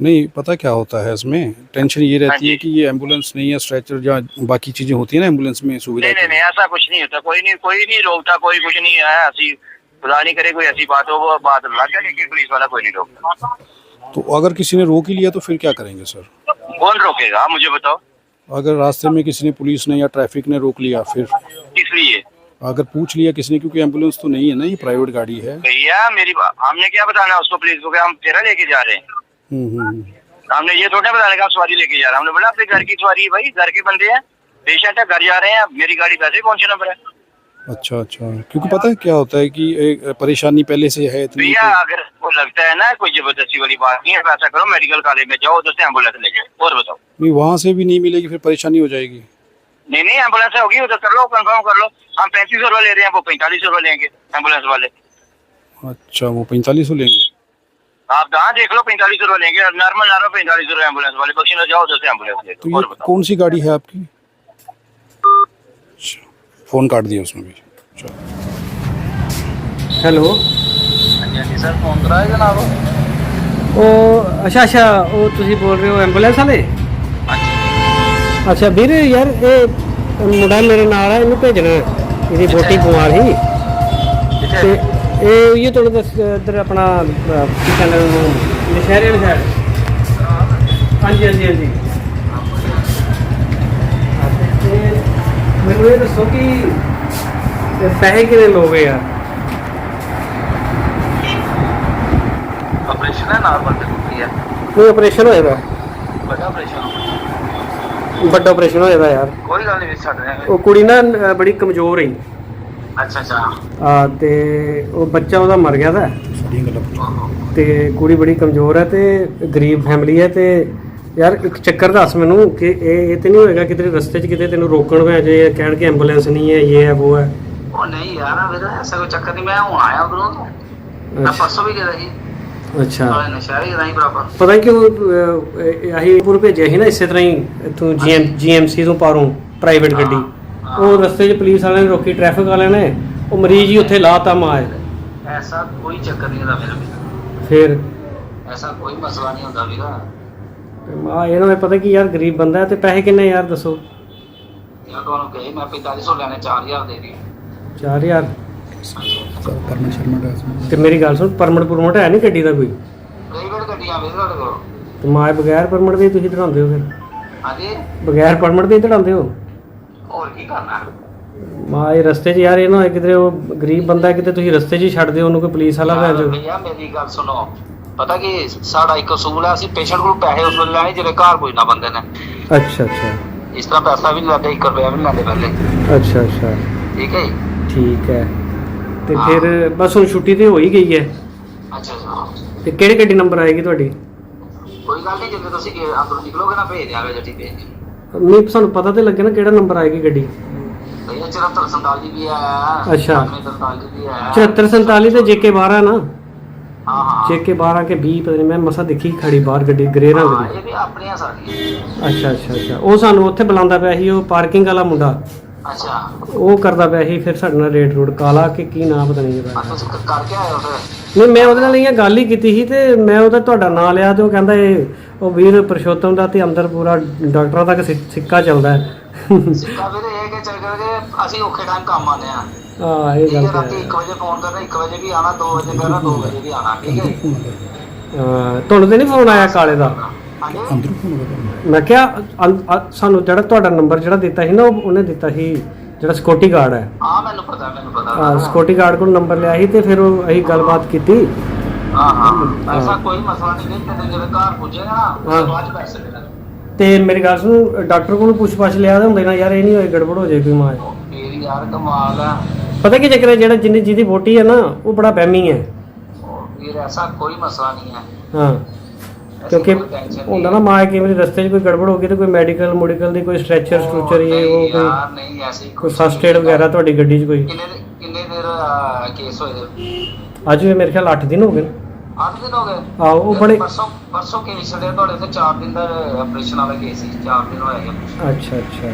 नहीं पता क्या होता है इसमें टेंशन ये हाँ रहती जी। है कि ये एम्बुलेंस नहीं है स्ट्रेचर या बाकी चीजें होती है ना एम्बुलेंस में सुविधा नहीं नहीं के नहीं ऐसा कुछ नहीं होता कोई नहीं कोई नहीं रोकता कोई कुछ नहीं है ऐसी खुदा नहीं करे कोई ऐसी बात हो वो बात लग जाए कि पुलिस वाला कोई नहीं रोकता लिए। तो अगर किसी ने रोक ही लिया तो फिर क्या करेंगे सर कौन रोकेगा आप मुझे बताओ अगर रास्ते में किसी ने पुलिस ने या ट्रैफिक ने रोक लिया फिर किस लिए अगर पूछ लिया किसी ने क्योंकि एंबुलेंस तो नहीं है ना ये प्राइवेट गाड़ी है। भैया मेरी हमने क्या बताना उसको पुलिस को हम तेरा लेके जा रहे हैं। हम्म, हम्म, हम्म। हमने ये थोड़ा बताने का सवारी लेके जा रहे हैं। हमने बोला अपने घर की सवारी है भाई घर के बंदे हैं। पेशेंट है घर जा रहे हैं मेरी गाड़ी वैसे कौन सी नंबर है अच्छा अच्छा। क्योंकि पता है क्या होता है कि एक परेशानी पहले से है इतनी भैया तो- अगर आपको लगता है ना कोई ज़बरदस्ती वाली बात नहीं है तो ऐसा करो मेडिकल कॉलेज में जाओ उधर से एंबुलेंस ले जाओ। और बताओ। नहीं वहाँ से भी नहीं मिलेगी फिर परेशानी हो जाएगी। नहीं नहीं एम्बुलेंस होगी उधर कर लो कंफर्म कर लो हम पैंतीस सौ रुपये ले रहे हैं वो पैंतालीस सौ रुपये लेंगे एम्बुलेंस वाले अच्छा वो पैंतालीस सौ लेंगे आप जहाँ देख लो पैंतालीस सौ रुपये लेंगे नॉर्मल नॉर्मल पैंतालीस सौ रुपये एम्बुलेंस वाले बख्शी जाओ उधर से एम्बुलेंस ले तो लो और ये बताओ कौन सी गाड़ी है आपकी अच्छा, फोन काट दिया उसमें भी चलो ਹੈਲੋ सर फोन करा है जनाब ਉਹ ਅੱਛਾ ਅੱਛਾ ਉਹ ਤੁਸੀਂ ਬੋਲ ਰਹੇ ਹੋ ਐਂਬੂਲੈਂਸ ਵਾਲੇ ਅੱਛਾ ਵੀਰ ਯਾਰ ਇਹ ਮੁੰਡਾ ਮੇਰੇ ਨਾਲ ਹੈ ਇਹਨੂੰ ਭੇਜਣਾ ਹੈ। ਇਹਦੀ ਬੋਟੀ ਬਿਮਾਰ ਸੀ। ਤੇ ਇਹ ਇਹ ਤੁਹਾਨੂੰ ਦੱਸ ਇੱਧਰ ਆਪਣਾ ਅਹ, ਕੀ ਕਹਿੰਦੇ ਉਹਨੂੰ ਹਾਂਜੀ ਹਾਂਜੀ ਹਾਂਜੀ। ਮੈਨੂੰ ਇਹ ਦੱਸੋ ਕਿ ਪੈਸੇ ਕਿਵੇਂ ਲੋਗੇ ਆ ਆਪਰੇਸ਼ਨ ਹੈ ਨਾਰਮਲ ਤੇ ਹੁੰਦੀ ਹੈ? ਕੋਈ ਆਪਰੇਸ਼ਨ ਹੋਇਆ ਦਾ ਬੜਾ ਆਪਰੇਸ਼ਨ ਵੱਡਾ ਆਪਰੇਸ਼ਨ ਹੋਇਆ ਦਾ ਯਾਰ। ਕੋਈ ਗੱਲ ਨਹੀਂ ਛੱਡ ਰਹੇ ਉਹ ਕੁੜੀ ਨਾ ਬੜੀ ਕਮਜ਼ੋਰ ਹੈ ਅੱਛਾ ਅੱਛਾ। ਆ ਤੇ ਉਹ ਬੱਚਾ ਉਹਦਾ ਮਰ ਗਿਆ ਦਾ ਤੇ ਕੁੜੀ ਬੜੀ ਕਮਜ਼ੋਰ ਹੈ ਤੇ ਗਰੀਬ ਫੈਮਿਲੀ ਹੈ ਤੇ ਯਾਰ ਇੱਕ ਚੱਕਰ ਦੱਸ ਮੈਨੂੰ ਕਿ ਇਹ ਇਹ ਤੇ ਨਹੀਂ ਹੋਏਗਾ ਕਿਤੇ ਰਸਤੇ 'ਚ ਕਿਤੇ ਤੈਨੂੰ ਰੋਕਣ ਵੇ ਜੇ ਇਹ ਕਹਿਣ ਕਿ ਐਂਬੂਲੈਂਸ ਨਹੀਂ ਹੈ ਇਹ ਹੈ ਉਹ ਹੈ। ਉਹ ਨਹੀਂ ਯਾਰ ਵੀਰ ਐਸਾ ਕੋਈ ਚੱਕਰ ਨਹੀਂ ਮੈਂ ਹੁਣ ਆਇਆ ਉਧਰੋਂ। ਮੈਂ ਪਰਸੋਂ ਵੀ ਗਿਆ ਸੀ। ਅੱਛਾ। ਨਾਲੇ ਨਸ਼ਹਿਰੇ ਗਏ ਬਰਾਬਰ। ਪਤਾ ਨਹੀਂ ਕਿਉਂ ਆਹੀ ਪੂਰ ਭੇਜਿਆ ਸੀ ਨਾ ਇਸੇ ਤਰ੍ਹਾਂ ਹੀ ਇੱਥੋਂ ਜੀਐਮ ਜੀਐਮਸੀ ਤੋਂ ਪਾਰੋਂ ਪ੍ਰਾਈਵੇਟ ਗੱਡੀ। ਉਹ ਰਸਤੇ 'ਚ ਪੁਲਿਸ ਵਾਲਿਆਂ ਨੇ ਰੋਕੀ ਟ੍ਰੈਫਿਕ ਵਾਲਿਆਂ ਨੇ। ਉਹ ਮਰੀਜ਼ ਹੀ ਉੱਥੇ ਲਾਤਾ ਮਾਏ ਐਸਾ ਕੋਈ ਚੱਕਰ ਨਹੀਂ ਹੁੰਦਾ ਮੇਰਾ ਵੀਰ। ਫਿਰ? ਐਸਾ ਕੋਈ ਮਸਲਾ ਨਹੀਂ ਹੁੰਦਾ ਵੀਰ। ਤੇ ਮਾ ਇਹਨਾਂ ਨੂੰ ਪਤਾ ਕੀ ਯਾਰ ਗਰੀਬ ਬੰਦਾ ਹੈ ਤੇ ਪੈਸੇ ਕਿੰਨੇ ਯਾਰ ਦੱਸੋ? ਯਾਰ ਤੁਹਾਨੂੰ ਕਹੇ ਮੈਂ 4500 ਲੈਣੇ 4000 ਦੇ ਦੀ। 4000 ਸਰ ਪਰਮਿਟ ਸ਼ਰਮਾ ਦਾ ਤੇ ਮੇਰੀ ਗੱਲ ਸੁਣ ਪਰਮਿਟ ਪਰਮੋਟ ਹੈ ਨਹੀਂ ਗੱਡੀ ਦਾ ਕੋਈ? ਕਈ ਵਾਰ ਗੱਡੀ ਆਵੇ ਤੁਹਾਡੇ ਕੋਲ। ਤੇ ਮਾਏ ਬਗੈਰ ਪਰਮਿਟ ਦੇ ਹੀ ਤੁਸੀਂ ਚੜਾਉਂਦੇ ਹੋ ਫਿਰ? ਹਾਂਜੀ? ਬਗੈਰ ਪਰਮਿਟ ਦੇ ਹੀ ਚੜਾਉਂਦੇ ਹੋ? ਹੋਰ ਕੀ ਕਰਨਾ? ਮਾਏ ਰਸਤੇ 'ਚ ਯਾਰ ਇਹ ਨਾ ਹੋਏ ਕਿਧਰੇ ਉਹ ਗਰੀਬ ਬੰਦਾ ਹੈ, ਕਿਤੇ ਤੁਸੀਂ ਰਸਤੇ 'ਚ ਹੀ ਛੱਡ ਦਿਓ ਉਹਨੂੰ ਕੋਈ ਪੁਲਿਸ ਵਾਲਾ ਭੈਣ ਚੋ ਭਈਆ ਮੇਰੀ ਗੱਲ ਸੁਣੋ। ਪਤਾ ਕਿ ਸਾਡਾ ਇੱਕ ਅਸੂਲ ਹੈ ਅਸੀਂ ਪੇਸ਼ੈਂਟ ਕੋਲ ਪੈਸੇ ਉਸ ਵੇਲੇ ਲੈਣੇ ਜਿਹੜੇ ਘਰ ਕੋਈ ਨਾ ਬੰਦੇ ਨੇ। ਅੱਛਾ ਅੱਛਾ। ਇਸ ਤਰ੍ਹਾਂ ਪੈਸਾ ਵੀ ਨਹੀਂ ਲੈਂਦੇ 1 ਰੁਪਿਆ ਵੀ ਨਹੀਂ ਲੈਂਦੇ ਪਹਿਲੇ। ਅੱਛਾ ਅੱਛਾ। ਠੀਕ ਹੈ ਜੀ? ਠੀਕ ਹੈ। ਤੇ ਫਿਰ ਬਸ ਹੁਣ ਛੁੱਟੀ ਤੇ ਹੋ ਹੀ ਗਈ ਹੈ। ਅੱਛਾ ਅੱਛਾ। ਤੇ ਕਿਹੜੀ ਗੱਡੀ ਨੰਬਰ ਆਏਗੀ ਤੁਹਾਡੀ? ਕੋਈ ਗੱਲ ਨਹੀਂ ਜਿੱਦੇ ਤੁਸੀਂ ਗੇ- ਅੰਦਰੋਂ ਨਿਕਲੋਗੇ ਨਾ ਭੇਜ ਦਿਆਂਗੇ ਜੱਟੀ ਭੇਜ ਦਿਆਂਗੇ। ਨਹੀਂ ਸਾਨੂੰ ਪਤਾ ਤੇ ਲੱਗੇ ਨਾ ਕਿਹੜਾ ਨੰਬਰ ਆਏਗੀ ਗੱਡੀ। ਭਈਆ 74 47 ਵੀ ਆਇਆ ਅੱਛਾ। 47 ਵੀ ਆਇਆ 7447 ਤੇ ਜੇਕੇ 12 ਨਾ। ਹਾਂ ਹਾਂ। ਜੇਕੇ 12 ਕੇ 20 ਪਤਾ ਨਹੀਂ ਮੈਂ ਮਸਾ ਦੇਖੀ ਖੜੀ ਬਾਹਰ ਗੱਡੀ ਗ੍ਰੇ ਰੰਗ ਦੀ ਇਹ ਵੀ ਆਪਣੀਆਂ ਸਾਡੀਆਂ ਅੱਛਾ ਅੱਛਾ ਅੱਛਾ। ਉਹ ਸਾਨੂੰ ਉੱਥੇ ਬੁਲਾਉਂਦਾ ਪਿਆ ਸੀ ਉਹ ਪਾਰਕਿੰਗ ਵਾਲਾ ਮੁੰਡਾ। ਅੱਛਾ। ਉਹ ਕਰਦਾ ਪਿਆ ਸੀ ਫਿਰ ਸਾਡੇ ਨਾਲ ਰੇਟ ਰੋਡ। ਕਾਲਾ ਕਿ ਕੀ ਨਾਮ ਪਤਾ ਨਹੀਂ ਆ ਉਹਦਾ ਤੁਸੀਂ ਕਰਕੇ ਆਏ ਹੋ ਫਿਰ? ਨਹੀਂ ਮੈਂ ਉਹਦੇ ਨਾਲ ਇਹ ਗੱਲ ਹੀ ਕੀਤੀ ਸੀ ਤੇ ਮੈਂ ਉਹਦਾ ਤੁਹਾਡਾ ਨਾਂ ਲਿਆ ਤੇ ਉਹ ਕਹਿੰਦਾ ਇਹ ਉਹ ਵੀਰ ਪ੍ਰਸ਼ੋਤਮ ਦਾ ਤੇ ਅੰਦਰ ਪੂਰਾ ਡਾਕਟਰਾਂ ਤੱਕ ਸਿ- ਸਿੱਕਾ ਚੱਲਦਾ ਹੈ। ਸਿੱਕਾ ਵੀਰੇ ਇਹ ਕਿ ਚੱਲ ਕਰਕੇ ਅਸੀਂ ਔਖੇ ਟਾਈਮ ਕੰਮ ਆਉਂਦੇ ਆ ਆ ਇਹ ਠੀਕ ਗੱਲ ਹੈ ਤਾਂ ਰਾਤੀ ਹੈ। 1 ਵਜੇ ਫੋਨ ਕਰਨਾ 1 ਵਜੇ ਵੀ ਆਣਾ 2 ਵਜੇ ਕਰਨਾ 2 ਵਜੇ ਵੀ ਆਣਾ ਠੀਕ ਹੈ। ਅਹ ਤੁਹਾਨੂੰ ਤੇ ਨਹੀਂ ਫੋਨ ਆਇਆ ਕਾਲੇ ਦਾ? ਅੰਦਰੋਂ ਫੋਨ ਕਰਦਾ ਮੈਂ ਕਿਹਾ ਅੰ- ਅ- ਸਾਨੂੰ ਜਿਹੜਾ ਤੁਹਾਡਾ ਨੰਬਰ ਜਿਹੜਾ ਦਿੱਤਾ ਸੀ ਨਾ ਉਹ ਉਹਨੇ ਦਿੱਤਾ ਸੀ ਜਿਹੜਾ ਸਿਕਿਉਰਿਟੀ ਗਾਰਡ ਹੈ। ਹਾਂ ਮੈਨੂੰ ਪਤਾ ਮੈਨੂੰ ਪਤਾ। ਹਾਂ ਸਿਕਿਉਰਿਟੀ ਗਾਰਡ ਕੋਲ ਨੰਬਰ ਲਿਆ ਸੀ ਤੇ ਫਿਰ ਉਹ ਅਸੀਂ ਗੱਲਬਾਤ ਕੀਤੀ। ਹਾਂ ਹਾਂ। ਐਸਾ ਕੋਈ ਮਸਲਾ ਨਹੀਂ ਹੈ ਜਦੋਂ ਜਦੋਂ ਘਰ ਪੁੱਜੇਗਾ ਨਾ ਹਾਂ। ਉਸ ਤੋਂ ਬਾਅਦ ਪੈਸੇ ਦੇਣਾ ਤੇ ਮੇਰੀ ਗੱਲ ਸੁਣ ਡਾਕਟਰ ਕੋਲ ਪੁੱਛ ਪਾਛ ਲਿਆ ਤਾਂ ਹੁੰਦੇ ਨਾ ਯਾਰ ਇਹ ਨਹੀਂ ਹੋਏ ਗੜਬੜ ਹੋ ਜਾਏ ਕੋਈ ਮਾਂ। ਫੇਰ ਯਾਰ ਕਮਾਲ ਆ। ਪਤਾ ਕੀ ਚੱਕਰ ਹੈ ਜਿਹੜਾ ਜਿੰਨੀ ਜਿਹਦੀ ਵੋਟੀ ਹੈ ਨਾ ਉਹ ਬੜਾ ਵਹਿਮੀ ਹੈ। ਵੀਰ ਐਸਾ ਕੋਈ ਮਸਲਾ ਨਹੀਂ ਹੈ। ਹਾਂ। ਕਿਉਂਕਿ ਹੁੰਦਾ ਨਾ ਮਾਂ ਕਈ ਵਾਰੀ ਰਸਤੇ 'ਚ ਕੋਈ ਗੜਬੜ ਹੋ ਗਈ ਤੇ ਕੋਈ ਮੈਡੀਕਲ ਮੈਡੀਕਲ ਦੀ ਕੋਈ ਸਟ੍ਰੈਚਰ ਸਟ੍ਰੂਚਰ ਇਹ ਉਹ ਨਹੀਂ ਕੋਈ ਯਾਰ ਨਹੀਂ ਐਸੀ ਕੋਈ ਫਸਟ ਏਡ ਵਗੈਰਾ ਤੁਹਾਡੀ ਗੱਡੀ 'ਚ ਕੋਈ? ਕਿੰਨੇ ਕਿੰਨੇ ਦੇਰ ਕੇਸ ਹੋਏ? ਦੇ ਅੱਜ ਵੀ ਮੇਰੇ ਖਿਆਲ 8 ਦਿਨ ਹੋ ਗਏ ਨੇ। 8 ਦਿਨ ਹੋ ਗਏ। ਆਹੋ ਉਹ ਬੜੇ ਪਰਸੋਂ ਪਰਸੋਂ ਕੇਸ ਦੇ ਤੁਹਾਡੇ ਤੇ 4 ਦਿਨ ਦਾ ਆਪਰੇਸ਼ਨ ਵਾਲਾ ਕੇਸ ਸੀ 4 ਦਿਨ ਹੋਇਆ ਗਿਆ ਅੱਛਾ ਅੱਛਾ।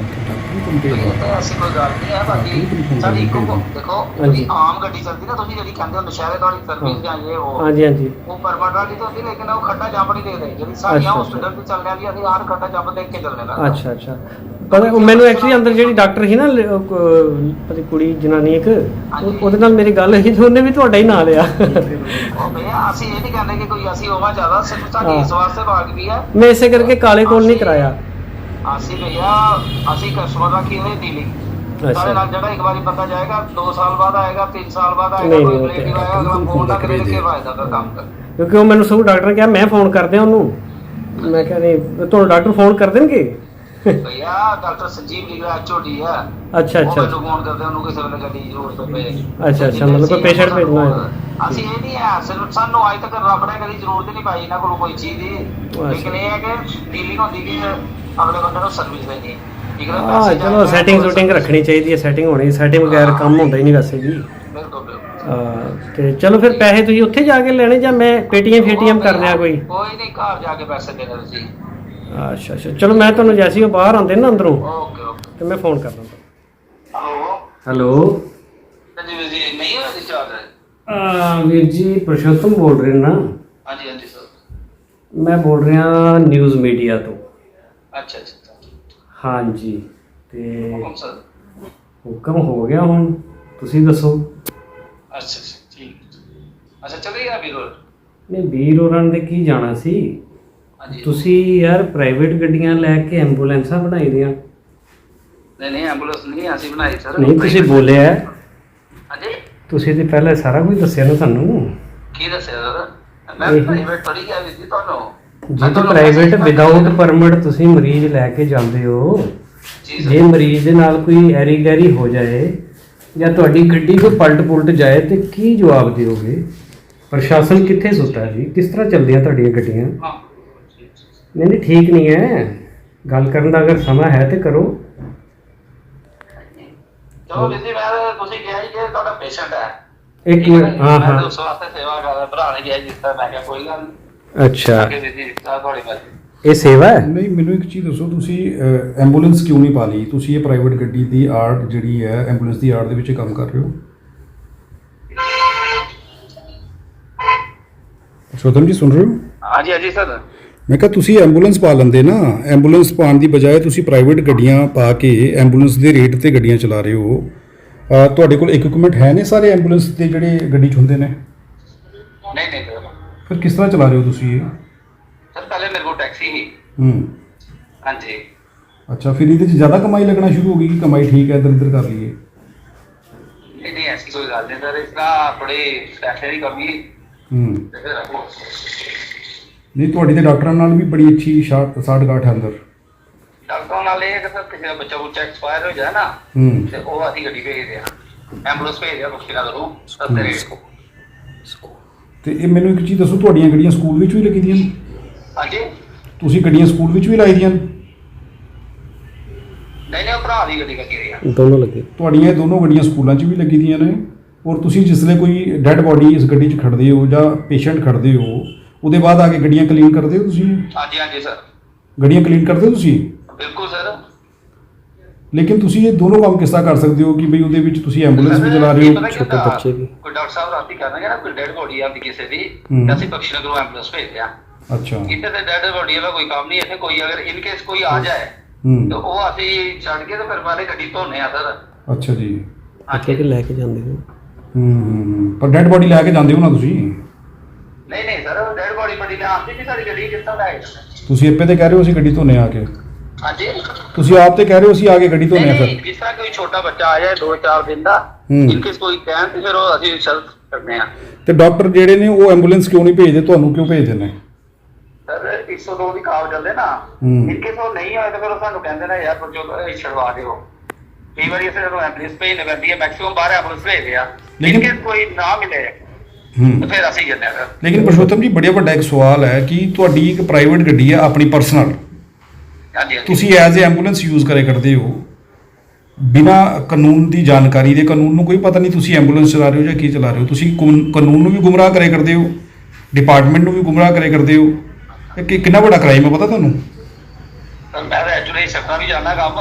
ਐਸੀ ਕੋਈ ਗੱਲ ਨਹੀਂ ਹੈ ਬਾਕੀ ਸਾਡੀ ਇੱਕੋ ਦੇਖੋ। ਜਿਹੜੀ ਆਮ ਗੱਡੀ ਚੱਲਦੀ ਨਾ ਤੁਸੀਂ ਜਿਹੜੀ ਕਹਿੰਦੇ ਹੋ ਨਸ਼ਹਿਰੇ ਵਾਲੀ ਸਰਵਿਸ ਜਾਂ ਇਹ ਉਹ ਹਾਂਜੀ ਹਾਂਜੀ। ਉਹ ਪਰਮਟ ਵਾਲੀ ਤਾਂ ਹੁੰਦੀ ਲੇਕਿਨ ਉਹ ਖੱਡਾ ਜੰਪ ਨਹੀਂ ਦੇਖਦੇ। ਜਿਹੜੀ ਸਾਡੀਆਂ ਹਸਪੀਟਲ ਤੇ ਚੱਲਦੇ ਆ ਵੀ ਅਸੀਂ ਹਰ ਖੱਡਾ ਜੰਪ ਦੇਖ ਕੇ ਚੱਲਨੇ ਦਾ ਅੱਛਾ ਅੱਛਾ। ਪਰ ਉਹ ਮੈਨੂੰ ਐਕਚੁਅਲੀ ਅੰਦਰ ਜਿਹੜੀ ਡਾਕਟਰ ਸੀ ਨਾ ਲ- ਉਹ ਕ- ਪਤੀ ਕੁੜੀ ਜਨਾਨੀ ਇੱਕ ਉਹ- ਉਹਦੇ ਨਾਲ ਮੇਰੀ ਗੱਲ ਹੋਈ ਤੇ ਉਹਨੇ ਵੀ ਤੁਹਾਡਾ ਹੀ ਨਾਂ ਲਿਆ। ਉਹ ਭਈਆ ਅਸੀਂ ਇਹ ਨਹੀਂ ਕਹਿੰਦੇ ਕਿ ਕੋਈ ਅਸੀਂ ਹੋਵਾ ਜ਼ਿਆਦਾ ਸਿਰਫ ਸਾਡੀ ਇਸ ਵਾਸਤੇ ਬਾਗ ਵੀ ਹੈ। ਮੈਂ ਇਸੇ ਕਰਕੇ ਕਾਲੇ ਕੋਲ ਨਹੀਂ ਕਰਾਇਆ। ਅਸੀਂ ਭਈਆ ਅਸੀਂ ਕਸਟਮਰ ਰੱਖੀ ਹੋਈ ਡੀਲਿੰਗ ਸਾਡੇ ਅੱਛਾ। ਨਾਲ ਜਿਹੜਾ ਇੱਕ ਵਾਰੀ ਬੰਦਾ ਜਾਏਗਾ 2 ਸਾਲ ਬਾਅਦ ਆਏਗਾ 3 ਸਾਲ ਬਾਅਦ ਆਏਗਾ ਨਹੀਂ, ਕੋਈ ਨਹੀਂ, ਉਹ ਤੇ ਰਿਲੇਟਿਵ ਆਏਗਾ ਅਗਲਾ ਫੋਨ ਤੱਕ ਦੇ ਕੇ ਫਾਇਦਾ ਦਾ ਕੰਮ ਕਰ ਕਿਉਂਕਿ ਉਹ ਮੈਨੂੰ ਸਗੋਂ ਡਾਕਟਰ ਨੇ ਕਿਹਾ ਮੈਂ ਫੋਨ ਕਰਦੇ ਉਹਨੂੰ। ਮੈਂ ਕਿਹਾ ਨਹੀਂ ਤੁਹਾਨੂੰ ਡਾਕਟਰ ਫੋਨ ਕਰ ਦੇਣਗੇ? ਭਈਆ ਡਾਕਟਰ ਸੰਜੀਵ ਲੀਗਾ ਐਚਓਡੀ ਹੈ ਅੱਛਾ ਉਹ ਅੱਛਾ ਮੈਨੂੰ ਫੋਨ ਕਰਦੇ ਉਹਨੂੰ ਕਿਸੇ ਵੇਲੇ ਗੱਡੀ ਦੀ ਜ਼ਰੂਰਤ ਪਏ ਅੱਛਾ, ਅੱਛਾ, ਮਤਲਬ ਕੋਈ patient ਭੇਜਣਾ ਹੈ। ਅਸੀਂ ਇਹ ਨਹੀਂ ਹੈ ਸਿਰਫ ਸਾਨੂੰ ਅੱਜ ਤੱਕ ਰੱਬ ਨੇ ਕਦੀ ਜ਼ਰੂਰਤ ਨਹੀਂ ਪਾਈ ਇਹਨਾਂ ਕੋਲ ਕੋਈ ਚੀਜ਼ ਦੀ। ਲੇਕਿਨ ਇਹ ਹੈ ਕਿ ਡੀਲਿੰਗ ਹੁੰਦੀ ਕਿ ਅਗਲੇ ਬੰਦੇ ਨੂੰ ਸਰਵਿਸ ਦੇਣੀ ਹੈ। ਠੀਕ ਹੈ ਨਾ? ਹਾਂ ਪੈਸੇ ਚਲੋ ਜਾਏਗਾ, ਸੈਟਿੰਗ ਰੱਖਣੀ ਚਾਹੀਦੀ ਹੈ ਸੈਟਿੰਗ ਹੋਣੀ ਸੈਟਿੰਗ ਬਗੈਰ ਕੰਮ ਹੁੰਦਾ ਹੀ ਨਹੀਂ ਵੈਸੇ ਤੇ ਚਲੋ ਫਿਰ ਪੈਸੇ ਤੁਸੀਂ ਉੱਥੇ ਜਾ ਕੇ ਲੈਣੇ ਜਾਂ ਮੈਂ ਪੇਟੀਐਮ ਫੇਟੀਐਮ ਕਰ ਲਿਆ ਕੋਈ? ਕੋਈ ਨਹੀਂ ਘਰ ਜਾ ਕੇ ਪੈਸੇ ਦੇਣੇ ਤੁਸੀਂ। ਅੱਛਾ ਅੱਛਾ। ਚਲੋ ਮੈਂ ਤੁਹਾਨੂੰ ਜੈਸੀ ਉਹ ਬਾਹਰ ਆਉਂਦੇ ਨਾ ਅੰਦਰੋਂ ਓਕੇ ਓਕੇ। ਤੇ ਮੈਂ ਫੋਨ ਕਰ ਦਾਂਗਾ ਹਲੋ? ਹੈਲੋ? ਜੀ ਵੀਰ ਜੀ ਨਹੀਂ ਹੋਇਆ ਰਿਚਾਰਜ ਆ ਵੀਰ ਜੀ ਪ੍ਰਸ਼ੋਤਮ ਬੋਲ ਰਹੇ ਨਾ। ਹਾਂਜੀ ਹਾਂਜੀ ਸਰ। ਮੈਂ ਬੋਲ ਰਿਹਾ ਨਿਊਜ਼ ਮੀਡੀਆ ਤੋਂ। ਅੱਛਾ ਅੱਛਾ ਹਾਂਜੀ ਤੇ ਹੁਕਮ ਸਰ। ਹੁਕਮ ਹੋ ਗਿਆ ਹੁਣ। ਤੁਸੀਂ ਦੱਸੋ। ਅੱਛਾ ਅੱਛਾ ਠੀਕ। ਅੱਛਾ ਚਲੇ ਗਿਆ ਵੀਰ ਹੋਰ? ਨਹੀਂ ਵੀਰ ਹੋਰਾਂ ਦੇ ਕੀ ਜਾਣਾ ਸੀ? ਤੁਸੀਂ ਯਾਰ ਪ੍ਰਾਈਵੇਟ ਗੱਡੀਆਂ ਲੈ ਕੇ ਐਂਬੂਲੈਂਸਾਂ ਬਣਾਈ ਦੀਆਂ? ਨਹੀਂ ਨਹੀਂ ਐਂਬੂਲੈਂਸ ਨਹੀਂ ਅਸੀਂ ਬਣਾਈ ਸਰ। ਨਹੀਂ ਤੁਸੀਂ ਬੋਲਿਆ। ਹੈ। ਹਾਂਜੀ? ਤੁਸੀਂ ਤੇ ਪਹਿਲਾਂ ਸਾਰਾ ਕੁਝ ਦੱਸਿਆ ਨਾ ਸਾਨੂੰ। ਕੀ ਦੱਸਿਆ ਸਰ? ਮੈਂ ਇਹ- ਪ੍ਰਾਈਵੇਟ ਥੋੜੀ ਗਿਆ ਵੀਰ ਜੀ ਤੁਹਾਨੂੰ। ਜੇ ਮੈਂ ਤਾਂ ਤੁਹਾਨੂੰ ਪ੍ਰਾਈਵੇਟ message ਵਿਦਆਊਟ ਪਰਮਿਟ ਤੁਸੀਂ ਮਰੀਜ਼ ਲੈ ਕੇ ਜਾਂਦੇ ਹੋ। ਜੀ ਸਰ। ਜੇ ਮਰੀਜ਼ ਦੇ ਨਾਲ ਕੋਈ ਐਰੀ ਗੈਰੀ ਹੋ ਜਾਏ ਜਾਂ ਤੁਹਾਡੀ ਗੱਡੀ ਕੋਈ ਪਲਟ ਪੁਲਟ ਜਾਏ ਤੇ ਕੀ ਜਵਾਬ ਦਿਓਗੇ? ਪ੍ਰਸ਼ਾਸਨ ਕਿੱਥੇ ਸੁੱਤਾ ਜੀ? ਕਿਸ ਤਰ੍ਹਾਂ ਚੱਲਦੀਆਂ ਤੁਹਾਡੀਆਂ ਗੱਡੀਆਂ? ਹਾਂ। ਨਹੀਂ ਨਹੀਂ ਠੀਕ ਨਹੀਂ ਹੈ। ਗੱਲ ਕਰਨ ਦਾ ਅਗਰ ਸਮਾਂ ਹੈ ਤੇ ਕਰੋ। ਚਲੋ ਵੀਰ ਜੀ ਮੈਂ ਤੁਸੀਂ ਕਿਹਾ ਜੀ ਕਿ ਤੁਹਾਡਾ ਪੇਸ਼ੈਂਟ ਹੈ। ਇੱਕ ਹੈ ਮਿੰਟ ਜੀ? ਹਾਂ ਮੈਂ ਹਾਂ। ਉਸ ਵਾਸਤੇ ਸੇਵਾ ਕਰ ਭਰਾ ਨੇ ਕਿਹਾ ਜਿਸ ਤਰ੍ਹਾਂ ਮੈਂ ਕਿਹਾ ਕੋਈ ਗੱਲ ਨਹੀਂ। ਅੱਛਾ। ਕਿ ਵੀਰ ਜੀ ਜਿਸ ਤਰ੍ਹਾਂ ਤੁਹਾਡੀ ਮਰਜ਼ੀ। ਇਹ ਸੇਵਾ ਹੈ? ਨਹੀਂ ਮੈਨੂੰ ਇੱਕ ਚੀਜ਼ ਦੱਸੋ ਤੁਸੀਂ ਐਂਬੂਲੈਂਸ ਕਿਉਂ ਨਹੀਂ ਪਾ ਲਈ? ਤੁਸੀਂ ਇਹ ਪ੍ਰਾਈਵੇਟ ਗੱਡੀ ਦੀ ਆਰਟ ਜਿਹੜੀ ਹੈ ਐਂਬੂਲੈਂਸ ਦੀ ਆਰਟ ਦੇ ਵਿੱਚ ਕੰਮ ਕਰ ਰਹੇ ਹੋ? ਸ਼ੋਤਮ ਜੀ ਸੁਣ ਰਹੇ ਹੋ? ਹਾਂਜੀ ਹਾਂਜੀ ਸਰ। ਮੈਂ ਕਿਹਾ ਤੁਸੀਂ ਐਂਬੂਲੈਂਸ ਪਾ ਲੈਂਦੇ ਨਾ ਐਂਬੂਲੈਂਸ ਪਾਉਣ ਦੀ ਬਜਾਏ ਤੁਸੀਂ ਪ੍ਰਾਈਵੇਟ ਗੱਡੀਆਂ ਪਾ ਕੇ ਐਂਬੂਲੈਂਸ ਦੇ ਰੇਟ ਤੇ ਗੱਡੀਆਂ ਚਲਾ ਰਹੇ ਹੋ। ਤੁਹਾਡੇ ਕੋਲ ਇਕਵਿਪਮੈਂਟ ਹੈ ਨੇ ਸਾਰੇ ਐਂਬੂਲੈਂਸ ਦੇ ਜਿਹੜੇ ਗੱਡੀ 'ਚ ਹੁੰਦੇ ਨੇ? ਨਹੀਂ ਨਹੀਂ ਸਰ ਫਿਰ ਕਿਸ ਤਰ੍ਹਾਂ ਚਲਾ ਰਹੇ ਹੋ ਤੁਸੀਂ ਇਹ? ਸਰ ਪਹਿਲੇ ਮੇਰੇ ਕੋਲ ਟੈਕਸੀ ਸੀ। ਹੂੰ। ਹਾਂਜੀ। ਅੱਛਾ ਫਿਰ ਇਹਦੇ 'ਚ ਜ਼ਿਆਦਾ ਕਮਾਈ ਲੱਗਣਾ ਸ਼ੁਰੂ ਹੋ ਗਈ ਕਿ ਕਮਾਈ ਠੀਕ ਹੈ ਇੱਧਰ ਇੱਧਰ ਕਰ ਲਈਏ? ਨਹੀਂ ਨਹੀਂ ਐਸੀ ਕੋਈ ਗੱਲ ਨਹੀਂ ਸਰ ਇਸ ਤਰ੍ਹਾਂ ਥੋੜੀ ਪੈਸੇ ਦੀ ਕਮੀ ਹੂੰ। ਤੇ ਫਿਰ ਆਪੋ ਨਹੀਂ ਤੁਹਾਡੀ ਤੇ ਡਾਕਟਰਾਂ ਨਾਲ ਵੀ ਬੜੀ ਅੱਛੀ ਸ਼ਾਟ ਸਾਠਗਾਠ ਹੈ ਅੰਦਰ। ਡਾਕਟਰ ਨਾਲ ਇਹ ਹੈ ਕਿ ਸਰ ਕਿਸੇ ਦਾ ਬੱਚਾ ਬੁੱਚਾ ਐਕਸਪਾਇਰ ਹੋ ਜਾਏ ਨਾ ਹੂੰ। ਤੇ ਉਹ ਅਸੀਂ ਗੱਡੀ ਭੇਜਦੇ ਹਾਂ। ਐਂਬੂਲੈਂਸ ਭੇਜਦੇ ਹਾਂ ਮੁਸ਼ਕਿਲ ਨਾਲ ਕਰੋ ਸਸਤੇ ਰੇਟ ਤੇ ਇਹ ਮੈਨੂੰ ਇੱਕ ਚੀਜ਼ ਦੱਸੋ ਤੁਹਾਡੀਆਂ ਗੱਡੀਆਂ ਸਕੂਲ ਵਿੱਚ ਵੀ ਲੱਗੀ ਦੀਆਂ ਨੇ? ਹਾਂਜੀ। ਤੁਸੀਂ ਗੱਡੀਆਂ ਸਕੂਲ ਵਿੱਚ ਵੀ ਲਾਈ ਦੀਆਂ ਨੇ? ਨਹੀਂ ਨਹੀਂ ਉਹ ਭਰਾ ਦੀ ਗੱਡੀ ਲੱਗੀ ਆ। ਦੋਨੋਂ ਲੱਗੇ। ਤੁਹਾਡੀਆਂ ਇਹ ਦੋਨੋਂ ਗੱਡੀਆਂ ਸਕੂਲਾਂ 'ਚ ਵੀ ਲੱਗੀ ਦੀਆਂ ਨੇ। ਔਰ ਤੁਸੀਂ ਜਿਸਲੇ ਕੋਈ ਡੈੱਡ ਬੋਡੀ ਇਸ ਗੱਡੀ 'ਚ ਖੜਦੇ ਹੋ ਜਾਂ ਪੇਸ਼ੈਂਟ ਖੜਦੇ ਹੋ ਉਹਦੇ ਬਾਅਦ ਆ ਕੇ ਗੱਡੀਆਂ ਕਲੀਨ ਕਰਦੇ ਹੋ ਤੁਸੀਂ? ਹਾਂਜੀ ਹਾਂਜੀ ਸਰ ਗੱਡੀਆਂ ਕਲੀਨ ਕਰਦੇ ਹੋ ਤੁਸੀਂ? ਬਿਲਕੁਲ ਸਰ ਲੇਕਿਨ ਤੁਸੀਂ ਇਹ ਦੋਨੋਂ ਕੰਮ ਕਿਸ ਤਰ੍ਹਾਂ ਕਰ ਸਕਦੇ ਹੋ ਕਿ ਬਈ ਉਹਦੇ ਵਿੱਚ ਤੁਸੀਂ ਐਂਬੂਲੈਂਸ ਵੀ ਚਲਾ ਰਹੇ ਹੋ ਛੋਟੇ ਬੱਚੇ ਵੀ। ਕੋਈ ਡਾਕਟਰ ਸਾਹਿਬ ਰਾਤੀ ਕਰਨਗੇ ਨਾ ਕੋਈ ਡੈਡ ਬੋਡੀ ਆ ਕਿਸੇ ਦੀ। ਤਾਂ ਅਸੀਂ ਬਖਸ਼ੀ ਨਗਰੋਂ ਐਂਬੂਲੈਂਸ ਭੇਜਦੇ ਆ ਅੱਛਾ। ਇੱਥੇ ਤੇ ਡੈਡ ਬੋਡੀ ਦਾ ਕੋਈ ਕੰਮ ਨਹੀਂ ਇੱਥੇ ਕੋਈ ਅਗਰ ਇਨ ਕੇਸ ਕੋਈ ਆ ਜਾਏ ਹੂੰ। ਤਾਂ ਉਹ ਅਸੀਂ ਛੱਡ ਕੇ ਤੇ ਫਿਰ ਮਾਰੇ ਗੱਡੀ ਧੋਨੇ ਆ ਸਰ ਅੱਛਾ ਜੀ। ਅੱਗੇ ਕਿ ਲੈ ਕੇ ਜਾਂਦੇ ਹੋ। ਹੂੰ ਹੂੰ, ਹੂੰ। ਪਰ ਡੈੱਡ ਬੋਡੀ ਲੈ ਕੇ ਜਾਂਦੇ ਹੋ ਨਾ ਤੁਸੀਂ? ਨਹੀਂ ਨਹੀਂ ਸਰ ਡੈਡ ਬੋਡੀ ਨਾ ਆਉਂਦੀ ਨਹੀਂ ਸਾਡੀ ਗੱਡੀ ਤਰ੍ਹਾਂ ਲੈ ਕੇ ਜਾਂਦੇ? ਤੁਸੀਂ ਆਪੇ ਤੇ ਕਹਿ ਰਹੇ ਹੋ ਅਸੀਂ ਗੱਡੀ ਧੋਨੇ ਆ ਕੇ। ਹਾਂਜੀ। ਤੁਸੀਂ ਆਪ ਤੇ ਕਹਿ ਰਹੇ ਹੋ ਅਸੀਂ ਆ ਕੇ ਗੱਡੀ ਧੋਨੇ ਆ ਫਿਰ ਜਿਸ ਤਰ੍ਹਾਂ ਕੋਈ ਛੋਟਾ ਬੱਚਾ ਆ ਜਾਏ 2-4 ਦਿਨ ਦਾ ਹੂੰ। ਇਨ ਕੇਸ ਕੋਈ ਕਹਿਣ ਤੇ ਫਿਰ ਉਹ ਅਸੀਂ ਸੈਲਫ ਕਰਨੇ ਆ। ਤੇ ਡਾਕਟਰ ਜਿਹੜੇ ਨੇ ਉਹ ਐਂਬੂਲੈਂਸ ਕਿਉਂ ਨਹੀਂ ਭੇਜਦੇ ਤੁਹਾਨੂੰ ਕਿਉਂ ਭੇਜਦੇ ਨੇ? ਸਰ 102 ਦੀ ਕਾਲ ਚੱਲਦੇ ਨਾ ਹੂੰ। ਇਨ ਕੇਸ ਉਹ ਨਹੀਂ ਹੋਏ ਤਾਂ ਫਿਰ ਉਹ ਸਾਨੂੰ ਕਹਿੰਦੇ ਨੇ ਯਾਰ ਜੋ ਛੜਵਾ ਦਿਓ। ਕਈ ਵਾਰੀ ਅਸੀਂ ਨੂੰ ਐਂਬੂਲੈਂਸ ਭੇਜਣੀ ਪੈਂਦੀ ਹੈ ਮੈਕਸਿਮਮ ਬਾਹਰ ਐਂਬੂਲੈਂਸ ਭੇਜਦੇ ਆ। ਇਨ ਲੇਕਿਨ- ਕੇਸ ਕੋਈ ਨਾ ਮਿਲੇ। ਤਾਂ ਫਿਰ ਅਸੀਂ ਜਾਂਦੇ ਆ ਲੇਕਿਨ ਪੁਰਸ਼ੋਤਮ ਜੀ ਬੜਾ ਵੱਡਾ ਇੱਕ ਸਵਾਲ ਹੈ ਕਿ ਤੁਹਾਡੀ ਇੱਕ ਪ੍ਰਾਈਵੇਟ ਗੱਡੀ ਹੈ ਆਪਣੀ ਪਰਸਨਲ ਹਾਂਜੀ ਹਾਂਜੀ। ਤੁਸੀਂ ਐਜ਼ ਅ ਐਂਬੂਲੈਂਸ ਯੂਜ਼ ਕਰੇ ਕਰਦੇ ਹੋ। ਬਿਨਾ ਕਾਨੂੰਨ ਦੀ ਜਾਣਕਾਰੀ ਦੇ ਕਾਨੂੰਨ ਨੂੰ ਕੋਈ ਪਤਾ ਨਹੀਂ ਤੁਸੀਂ ਐਂਬੂਲੈਂਸ ਚਲਾ ਰਹੇ ਹੋ ਜਾਂ ਕੀ ਚਲਾ ਰਹੇ ਹੋ। ਤੁਸੀਂ ਕਾਨੂੰਨ ਕਾਨੂੰਨ ਨੂੰ ਵੀ ਗੁੰਮਰਾਹ ਕਰੇ ਕਰਦੇ ਹੋ। ਡਿਪਾਰਟਮੈਂਟ ਨੂੰ ਵੀ ਗੁੰਮਰਾਹ ਕਰੇ ਕਰਦੇ ਹੋ। ਇਹ ਕਿ ਕਿੰਨਾ ਵੱਡਾ ਕ੍ਰਾਈਮ ਹੈ ਪਤਾ ਤੁਹਾਨੂੰ? ਸਰ ਮੈਂ ਐਕਚੁਅਲੀ ਸਕਦਾ ਵੀ ਜਾਣਾ ਕੰਮ।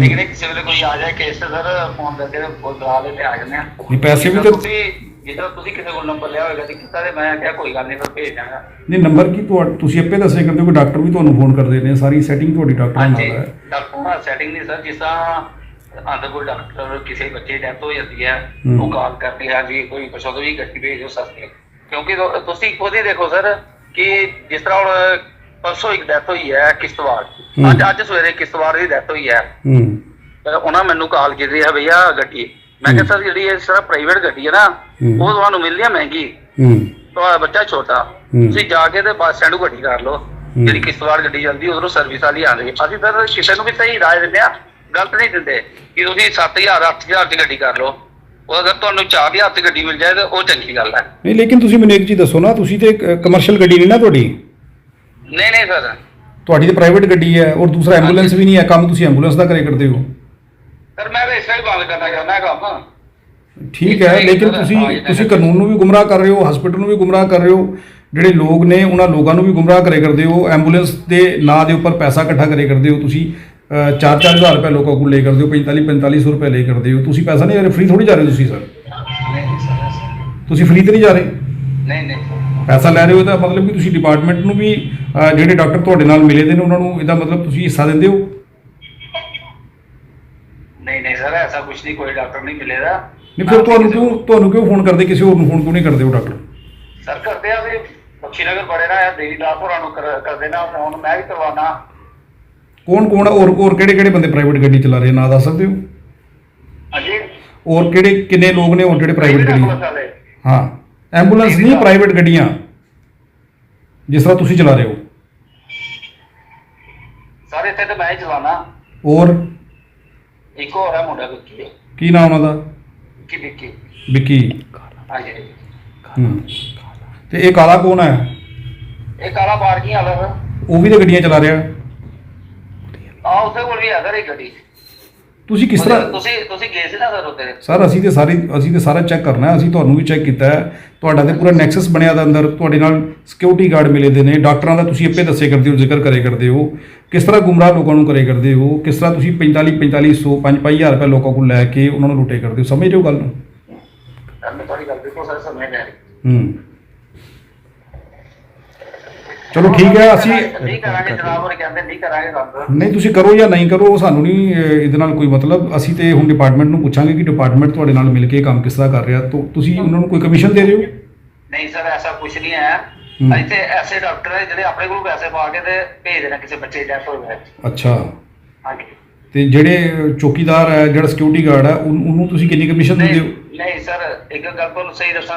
ਲੇਕਿਨ ਇਹ ਕਿਸੇ ਵੇਲੇ ਕੋਈ ਆ ਜਾਏ ਕੇਸ ਸਰ ਫੋਨ ਕਰਕੇ ਉਹ ਬੁਲਾ ਲੈਂਦੇ ਆ ਜਾਂਦੇ ਆ। ਨਹੀਂ, ਪੈਸੇ ਵੀ ਤਾਂ- ਤੁਸੀਂ ਜਿੱਦਾਂ ਤੁਸੀਂ ਕਿਸੇ ਕੋਲ ਨੰਬਰ ਲਿਆ ਹੋਵੇਗਾ ਤੇ ਕੀਤਾ ਤੇ ਮੈਂ ਕਿਹਾ ਕੋਈ ਗੱਲ ਨਹੀਂ ਫਿਰ ਭੇਜ ਦਾਂਗਾ ਨਹੀਂ ਨੰਬਰ ਕੀ ਤੁਹਾ ਤੁਸੀਂ ਆਪੇ ਦੱਸੇ ਕਰਦੇ ਹੋ ਕਿ ਡਾਕਟਰ ਵੀ ਤੁਹਾਨੂੰ ਫੋਨ ਕਰਦੇ ਨੇ ਸਾਰੀ ਸੈਟਿੰਗ ਤੁਹਾਡੀ ਡਾਕਟਰ ਹਾਂਜੀ ਨਾਲ ਹੈ। ਡਾਕਟਰ ਨਾਲ ਸੈਟਿੰਗ ਨਹੀਂ ਸਰ ਜਿਸ ਤਰ੍ਹਾਂ ਅੰਦਰ ਕੋਈ ਡਾਕਟਰ ਕਿਸੇ ਬੱਚੇ ਦੀ ਡੈਥ ਹੋ ਜਾਂਦੀ ਹੈ ਹੂੰ। ਉਹ ਕਾਲ ਕਰਦੇ ਆ ਜੀ ਕੋਈ ਪਛੋਦ ਵੀ ਗੱਡੀ ਭੇਜੋ ਸਸਤੀ ਕਿਉਂਕਿ ਤੁ- ਤੁਸੀਂ ਖੁਦ ਹੀ ਦੇਖੋ ਸਰ ਕਿ ਜਿਸ ਤਰ੍ਹਾਂ ਹੁਣ ਪਰਸੋਂ ਇੱਕ ਡੈਥ ਹੋਈ ਹੈ ਕਿਸ਼ਤਵਾੜ। ਹੂੰ। ਅੱਜ ਅੱਜ ਸਵੇਰੇ ਕਿਸ਼ਤਵਾੜ ਦੀ ਡੈਥ ਹੋਈ ਹੈ। ਹੂੰ। ਤੇ ਉਹਨਾਂ ਮੈਨੂੰ ਕਾਲ ਕੀਤੀ ਹੈ ਭਈਆ ਗੱਡੀ ਮੈਂ ਕਿਹਾ ਸਰ ਜਿਹੜੀ ਇਹ ਸਰ ਪ੍ਰਾਈਵੇਟ ਗੱਡੀ ਹੈ ਨਾ। ਉਹ ਤੁਹਾਨੂੰ ਮਿਲਦੀ ਹੈ ਮਹਿੰਗੀ। ਹੂੰ। ਤੁਹਾਡਾ ਬੱਚਾ ਛੋਟਾ। ਤੁਸੀਂ ਜਾ ਕੇ ਤੇ ਬੱਸ ਸਟੈਂਡ ਗੱਡੀ ਕਰ ਲਓ। ਜਿਹੜੀ ਕਿਸ਼ਤਵਾੜ ਗੱਡੀ ਜਾਂਦੀ ਉਧਰੋਂ ਸਰਵਿਸ ਵਾਲੀ ਆਉਂਦੀ ਅਸੀਂ ਤਾਂ ਕਿਸੇ ਨੂੰ ਵੀ ਸਹੀ ਰਾਏ ਦਿੰਦੇ ਆ ਗਲਤ ਨਹੀਂ ਦਿੰਦੇ ਕਿ ਤੁਸੀਂ 7000 8000 ਦੀ ਗੱਡੀ ਕਰ ਲਓ। ਉਹ ਅਗਰ ਤੁਹਾਨੂੰ 4000 ਦੀ ਗੱਡੀ ਮਿਲ ਜਾਏ ਤਾਂ ਉਹ ਚੰਗੀ ਗੱਲ ਹੈ। ਨਹੀਂ ਲੇਕਿਨ ਤੁਸੀਂ ਮੈਨੂੰ ਇੱਕ ਚੀਜ਼ ਦੱਸੋ ਨਾ ਤੁਸੀਂ ਤੇ ਕਮਰਸ਼ੀਅਲ ਗੱਡੀ ਨਹੀਂ ਨਾ ਤੁਹਾਡੀ? ਨਹੀਂ ਨਹੀਂ ਸਰ। ਤੁਹਾਡੀ ਤੇ ਪ੍ਰਾਈਵੇਟ ਗੱਡੀ ਹੈ ਔਰ ਦੂਸਰਾ ਐਂਬੂਲੈਂਸ ਵੀ ਨਹੀਂ ਹੈ ਕੰਮ ਤੁਸੀਂ ਐਂਬੂਲੈਂਸ ਦਾ ਕਰੇ ਕਰਦੇ ਹੋ। ਸਰ ਮੈਂ ਤਾਂ ਇਸ ਹੀ ਬੰਦ ਕਰਨਾ ਚਾਹੁੰਦਾ ਕੰਮ। ਠੀਕ ਹੈ ਲੇਕਿਨ ਤੁਸੀਂ ਤੁਸੀਂ ਕਾਨੂੰਨ ਨੂੰ ਵੀ ਗੁੰਮਰਾਹ ਕਰ ਰਹੇ ਹੋ ਹਸਪੀਟਲ ਨੂੰ ਵੀ ਗੁੰਮਰਾਹ ਕਰ ਰਹੇ ਹੋ। ਜਿਹੜੇ ਲੋਕ ਨੇ ਉਹਨਾਂ ਲੋਕਾਂ ਨੂੰ ਵੀ ਗੁੰਮਰਾਹ ਕਰੇ ਕਰਦੇ ਹੋ। ਐਂਬੂਲੈਂਸ ਦੇ ਨਾਂ ਦੇ ਉੱਪਰ ਪੈਸਾ ਇਕੱਠਾ ਕਰੇ ਕਰਦੇ ਹੋ ਤੁਸੀਂ। 4-4 ਹਜ਼ਾਰ ਰੁਪਏ ਲੋਕਾਂ ਕੋਲ ਲੈ ਕਰਦੇ ਹੋ 45-4500 ਰੁਪਏ ਲੈ ਕਰਦੇ ਹੋ। ਤੁਸੀਂ ਪੈਸਾ ਨਹੀਂ ਜਾ ਰਹੇ ਫ੍ਰੀ ਥੋੜੀ ਜਾ ਰਹੇ ਤੁਸੀਂ ਸਰ ਨਹੀਂ ਨਹੀਂ ਸਰ ਤੁਸੀਂ ਫ੍ਰੀ ਤੇ ਨਹੀਂ ਜਾ ਰਹੇ? ਨਹੀਂ ਨਹੀਂ। ਪੈਸਾ ਲੈ ਰਹੇ ਹੋ ਤਾਂ ਮਤਲਬ ਕਿ ਤੁਸੀਂ ਡਿਪਾਰਟਮੈਂਟ ਨੂੰ ਵੀ ਜਿਹੜੇ ਡਾਕਟਰ ਤੁਹਾਡੇ ਨਾਲ ਮਿਲੇ ਦੇ ਨੇ ਉਹਨਾਂ ਨੂੰ ਇਹਦਾ ਮਤਲਬ ਤੁਸੀਂ ਹਿੱਸਾ ਦਿੰਦੇ ਹੋ? ਨਹੀਂ ਨਹੀਂ ਸਰ ਐਸਾ ਕੁਝ ਨਹੀਂ ਕੋਈ ਡਾਕਟਰ ਨਹੀਂ ਮਿਲੇਗਾ। ਨਹੀਂ ਫਿਰ ਤੁਹਾਨੂੰ ਕਿਉਂ ਤੁਹਾਨੂੰ ਕਿਉਂ ਫੋਨ ਕਰਦੇ ਕਿਸੇ ਹੋਰ ਨੂੰ ਫੋਨ ਕਿਉਂ ਨਹੀਂ ਕਰਦੇ ਹੋ ਡਾਕਟਰ? ਸਰ ਕਰਦੇ ਆ ਵੀ ਬਖਸ਼ੀ ਨਗਰ ਬੜੇ ਨਾ ਦੇਵੀ ਦਾਸ ਹੋਰਾਂ ਨੂੰ ਕਰ- ਕਰਦੇ ਨਾ ਫੋਨ ਮੈਂ ਵੀ ਕਰਵਾਉਣਾ। ਕੌਣ ਕੌਣ? ਹੋਰ ਹੋਰ ਕਿਹੜੇ ਕਿਹੜੇ ਬੰਦੇ ਪ੍ਰਾਈਵੇਟ ਗੱਡੀ ਚਲਾ ਰਹੇ ਆ? ਨਾਂ ਦੱਸ ਸਕਦੇ ਹੋ? ਹਾਂਜੀ। ਔਰ ਕਿਹੜੇ ਕਿੰਨੇ ਲੋਕ ਨੇ ਹੋਰ ਜਿਹੜੇ ਪ੍ਰਾਈਵੇਟ ਗੱਡੀ? ਐਂਬੂਲੈਂਸ ਵਾਲੇ। ਹਾਂ ਐਂਬੂਲੈਂਸ ਨਹੀਂ ਪ੍ਰਾਈਵੇਟ ਗੱਡੀਆਂ। ਜਿਸ ਤਰ੍ਹਾਂ ਤੁਸੀਂ ਚਲਾ ਰਹੇ ਹੋ। ਸਾਰੇ ਇੱਥੇ ਤੇ ਮੈਂ ਹੀ ਚਲਾਉਣਾ। ਔਰ ਇੱਕ ਹੋਰ ਹੈ ਮੁੰਡਾ ਵਿੱਕੀ ਕੀ ਨਾਮ ਉਹਨਾਂ ਦਾ ਵਿੱਕੀ ਵਿੱਕੀ। ਵਿੱਕੀ। ਹਾਂਜੀ ਹੂੰ। ਤੇ ਇਹ ਕਾਲਾ ਕੌਣ ਹੈ? ਇਹ ਕਾਲਾ ਪਾਰਕਿੰਗ ਵਾਲਾ ਉਹ ਵੀ ਤਾਂ ਗੱਡੀਆਂ ਚਲਾ ਰਿਹਾ। ਆ ਉਸੇ ਕੋਲ ਵੀ ਹੈ ਸਰ ਇਹ ਗੱਡੀ। ਤੁਸੀਂ ਕਿਸ ਤਰ੍ਹਾਂ ਤੁਸੀਂ ਤੁਸੀਂ ਗਏ ਸੀ ਨਾ ਸਰ ਉੱਤੇ ਸਰ ਅਸੀਂ ਤੇ ਸਾਰੀ ਅਸੀਂ ਤੇ ਸਾਰਾ ਚੈੱਕ ਕਰਨਾ ਹੈ ਅਸੀਂ ਤੁਹਾਨੂੰ ਵੀ ਚੈੱਕ ਕੀਤਾ ਹੈ। ਤੁਹਾਡਾ ਤੇ ਪੂਰਾ ਨੈਕਸਸ ਬਣਿਆ ਦਾ ਅੰਦਰ। ਤੁਹਾਡੇ ਨਾਲ ਸਿਕਿਉਰਿਟੀ ਗਾਰਡ ਮਿਲੇ ਦੇ ਨੇ। ਡਾਕਟਰਾਂ ਦਾ ਤੁਸੀਂ ਆਪੇ ਦੱਸੇ ਕਰਦੇ ਹੋ ਜ਼ਿਕਰ ਕਰੇ ਕਰਦੇ ਹੋ। ਕਿਸ ਤਰ੍ਹਾਂ ਗੁੰਮਰਾਹ ਲੋਕਾਂ ਨੂੰ ਕਰੇ ਕਰਦੇ ਹੋ? ਕਿਸ ਤਰ੍ਹਾਂ ਤੁਸੀਂ 45 4500 5-5000 ਰੁਪਏ ਲੋਕਾਂ ਕੋਲ ਲੈ ਕੇ ਉਹਨਾਂ ਨੂੰ ਲੁੱਟੇ ਕਰਦੇ ਹੋ? ਸਮਝ ਰਹੇ ਹੋ ਗੱਲ ਨੂੰ? ਮੈਂ ਤੁਹਾਡੀ ਗੱਲ ਬਿਲਕੁਲ ਸਰ ਸਮਝ ਲੈ ਰਹੀ। ਹੂੰ। ਚਲੋ ਠੀਕ ਹੈ ਅਸੀਂ ਨਹੀਂ ਕਰਾਂਗੇ ਜਨਾਬ ਹੋਰ ਕਹਿੰਦੇ ਨਹੀਂ ਕਰਾਂਗੇ ਕੰਮ ਨਹੀਂ ਤੁਸੀਂ ਕਰੋ ਜਾਂ ਨਹੀਂ ਕਰੋ ਸਾਨੂੰ ਨਹੀਂ ਇਹਦੇ ਨਾਲ ਕੋਈ ਮਤਲਬ। ਅਸੀਂ ਤੇ ਹੁਣ ਡਿਪਾਰਟਮੈਂਟ ਨੂੰ ਪੁੱਛਾਂਗੇ ਕਿ ਡਿਪਾਰਟਮੈਂਟ ਤੁਹਾਡੇ ਨਾਲ ਮਿਲ ਕੇ ਕੰਮ ਕਿਸ ਤਰ੍ਹਾਂ ਕਰ ਰਿਹਾ। ਤੋ ਤੁਸੀਂ ਉਹਨਾਂ ਨੂੰ ਕੋਈ ਕਮਿਸ਼ਨ ਦੇ ਰਹੇ ਹੋ ਨਹੀਂ ਸਰ ਐਸਾ ਕੁਝ ਨਹੀਂ ਹੈ। ਇੱਥੇ ਐਸੇ ਡਾਕਟਰ ਹੈ ਜਿਹੜੇ ਆਪਣੇ ਕੋਲ ਪੈਸੇ ਪਾ ਕੇ ਤੇ ਭੇਜ ਦੇਣਾ ਕਿਸੇ ਬੱਚੇ ਦੀ ਡੈਥ ਹੋ ਅੱਛਾ। ਹਾਂਜੀ। ਤੇ ਜਿਹੜੇ ਚੌਕੀਦਾਰ ਹੈ ਜਿਹੜਾ ਸਿਕਿਉਰਿਟੀ ਗਾਰਡ ਹੈ ਉਹਨੂੰ ਤੁਸੀਂ ਕਿੰਨੀ ਕਮਿਸ਼ਨ ਦਿੰਦੇ ਹੋ ਨਹੀਂ ਸਰ ਇੱਕ ਗੱਲ ਤੁਹਾਨੂੰ ਸਹੀ ਦੱਸਾਂ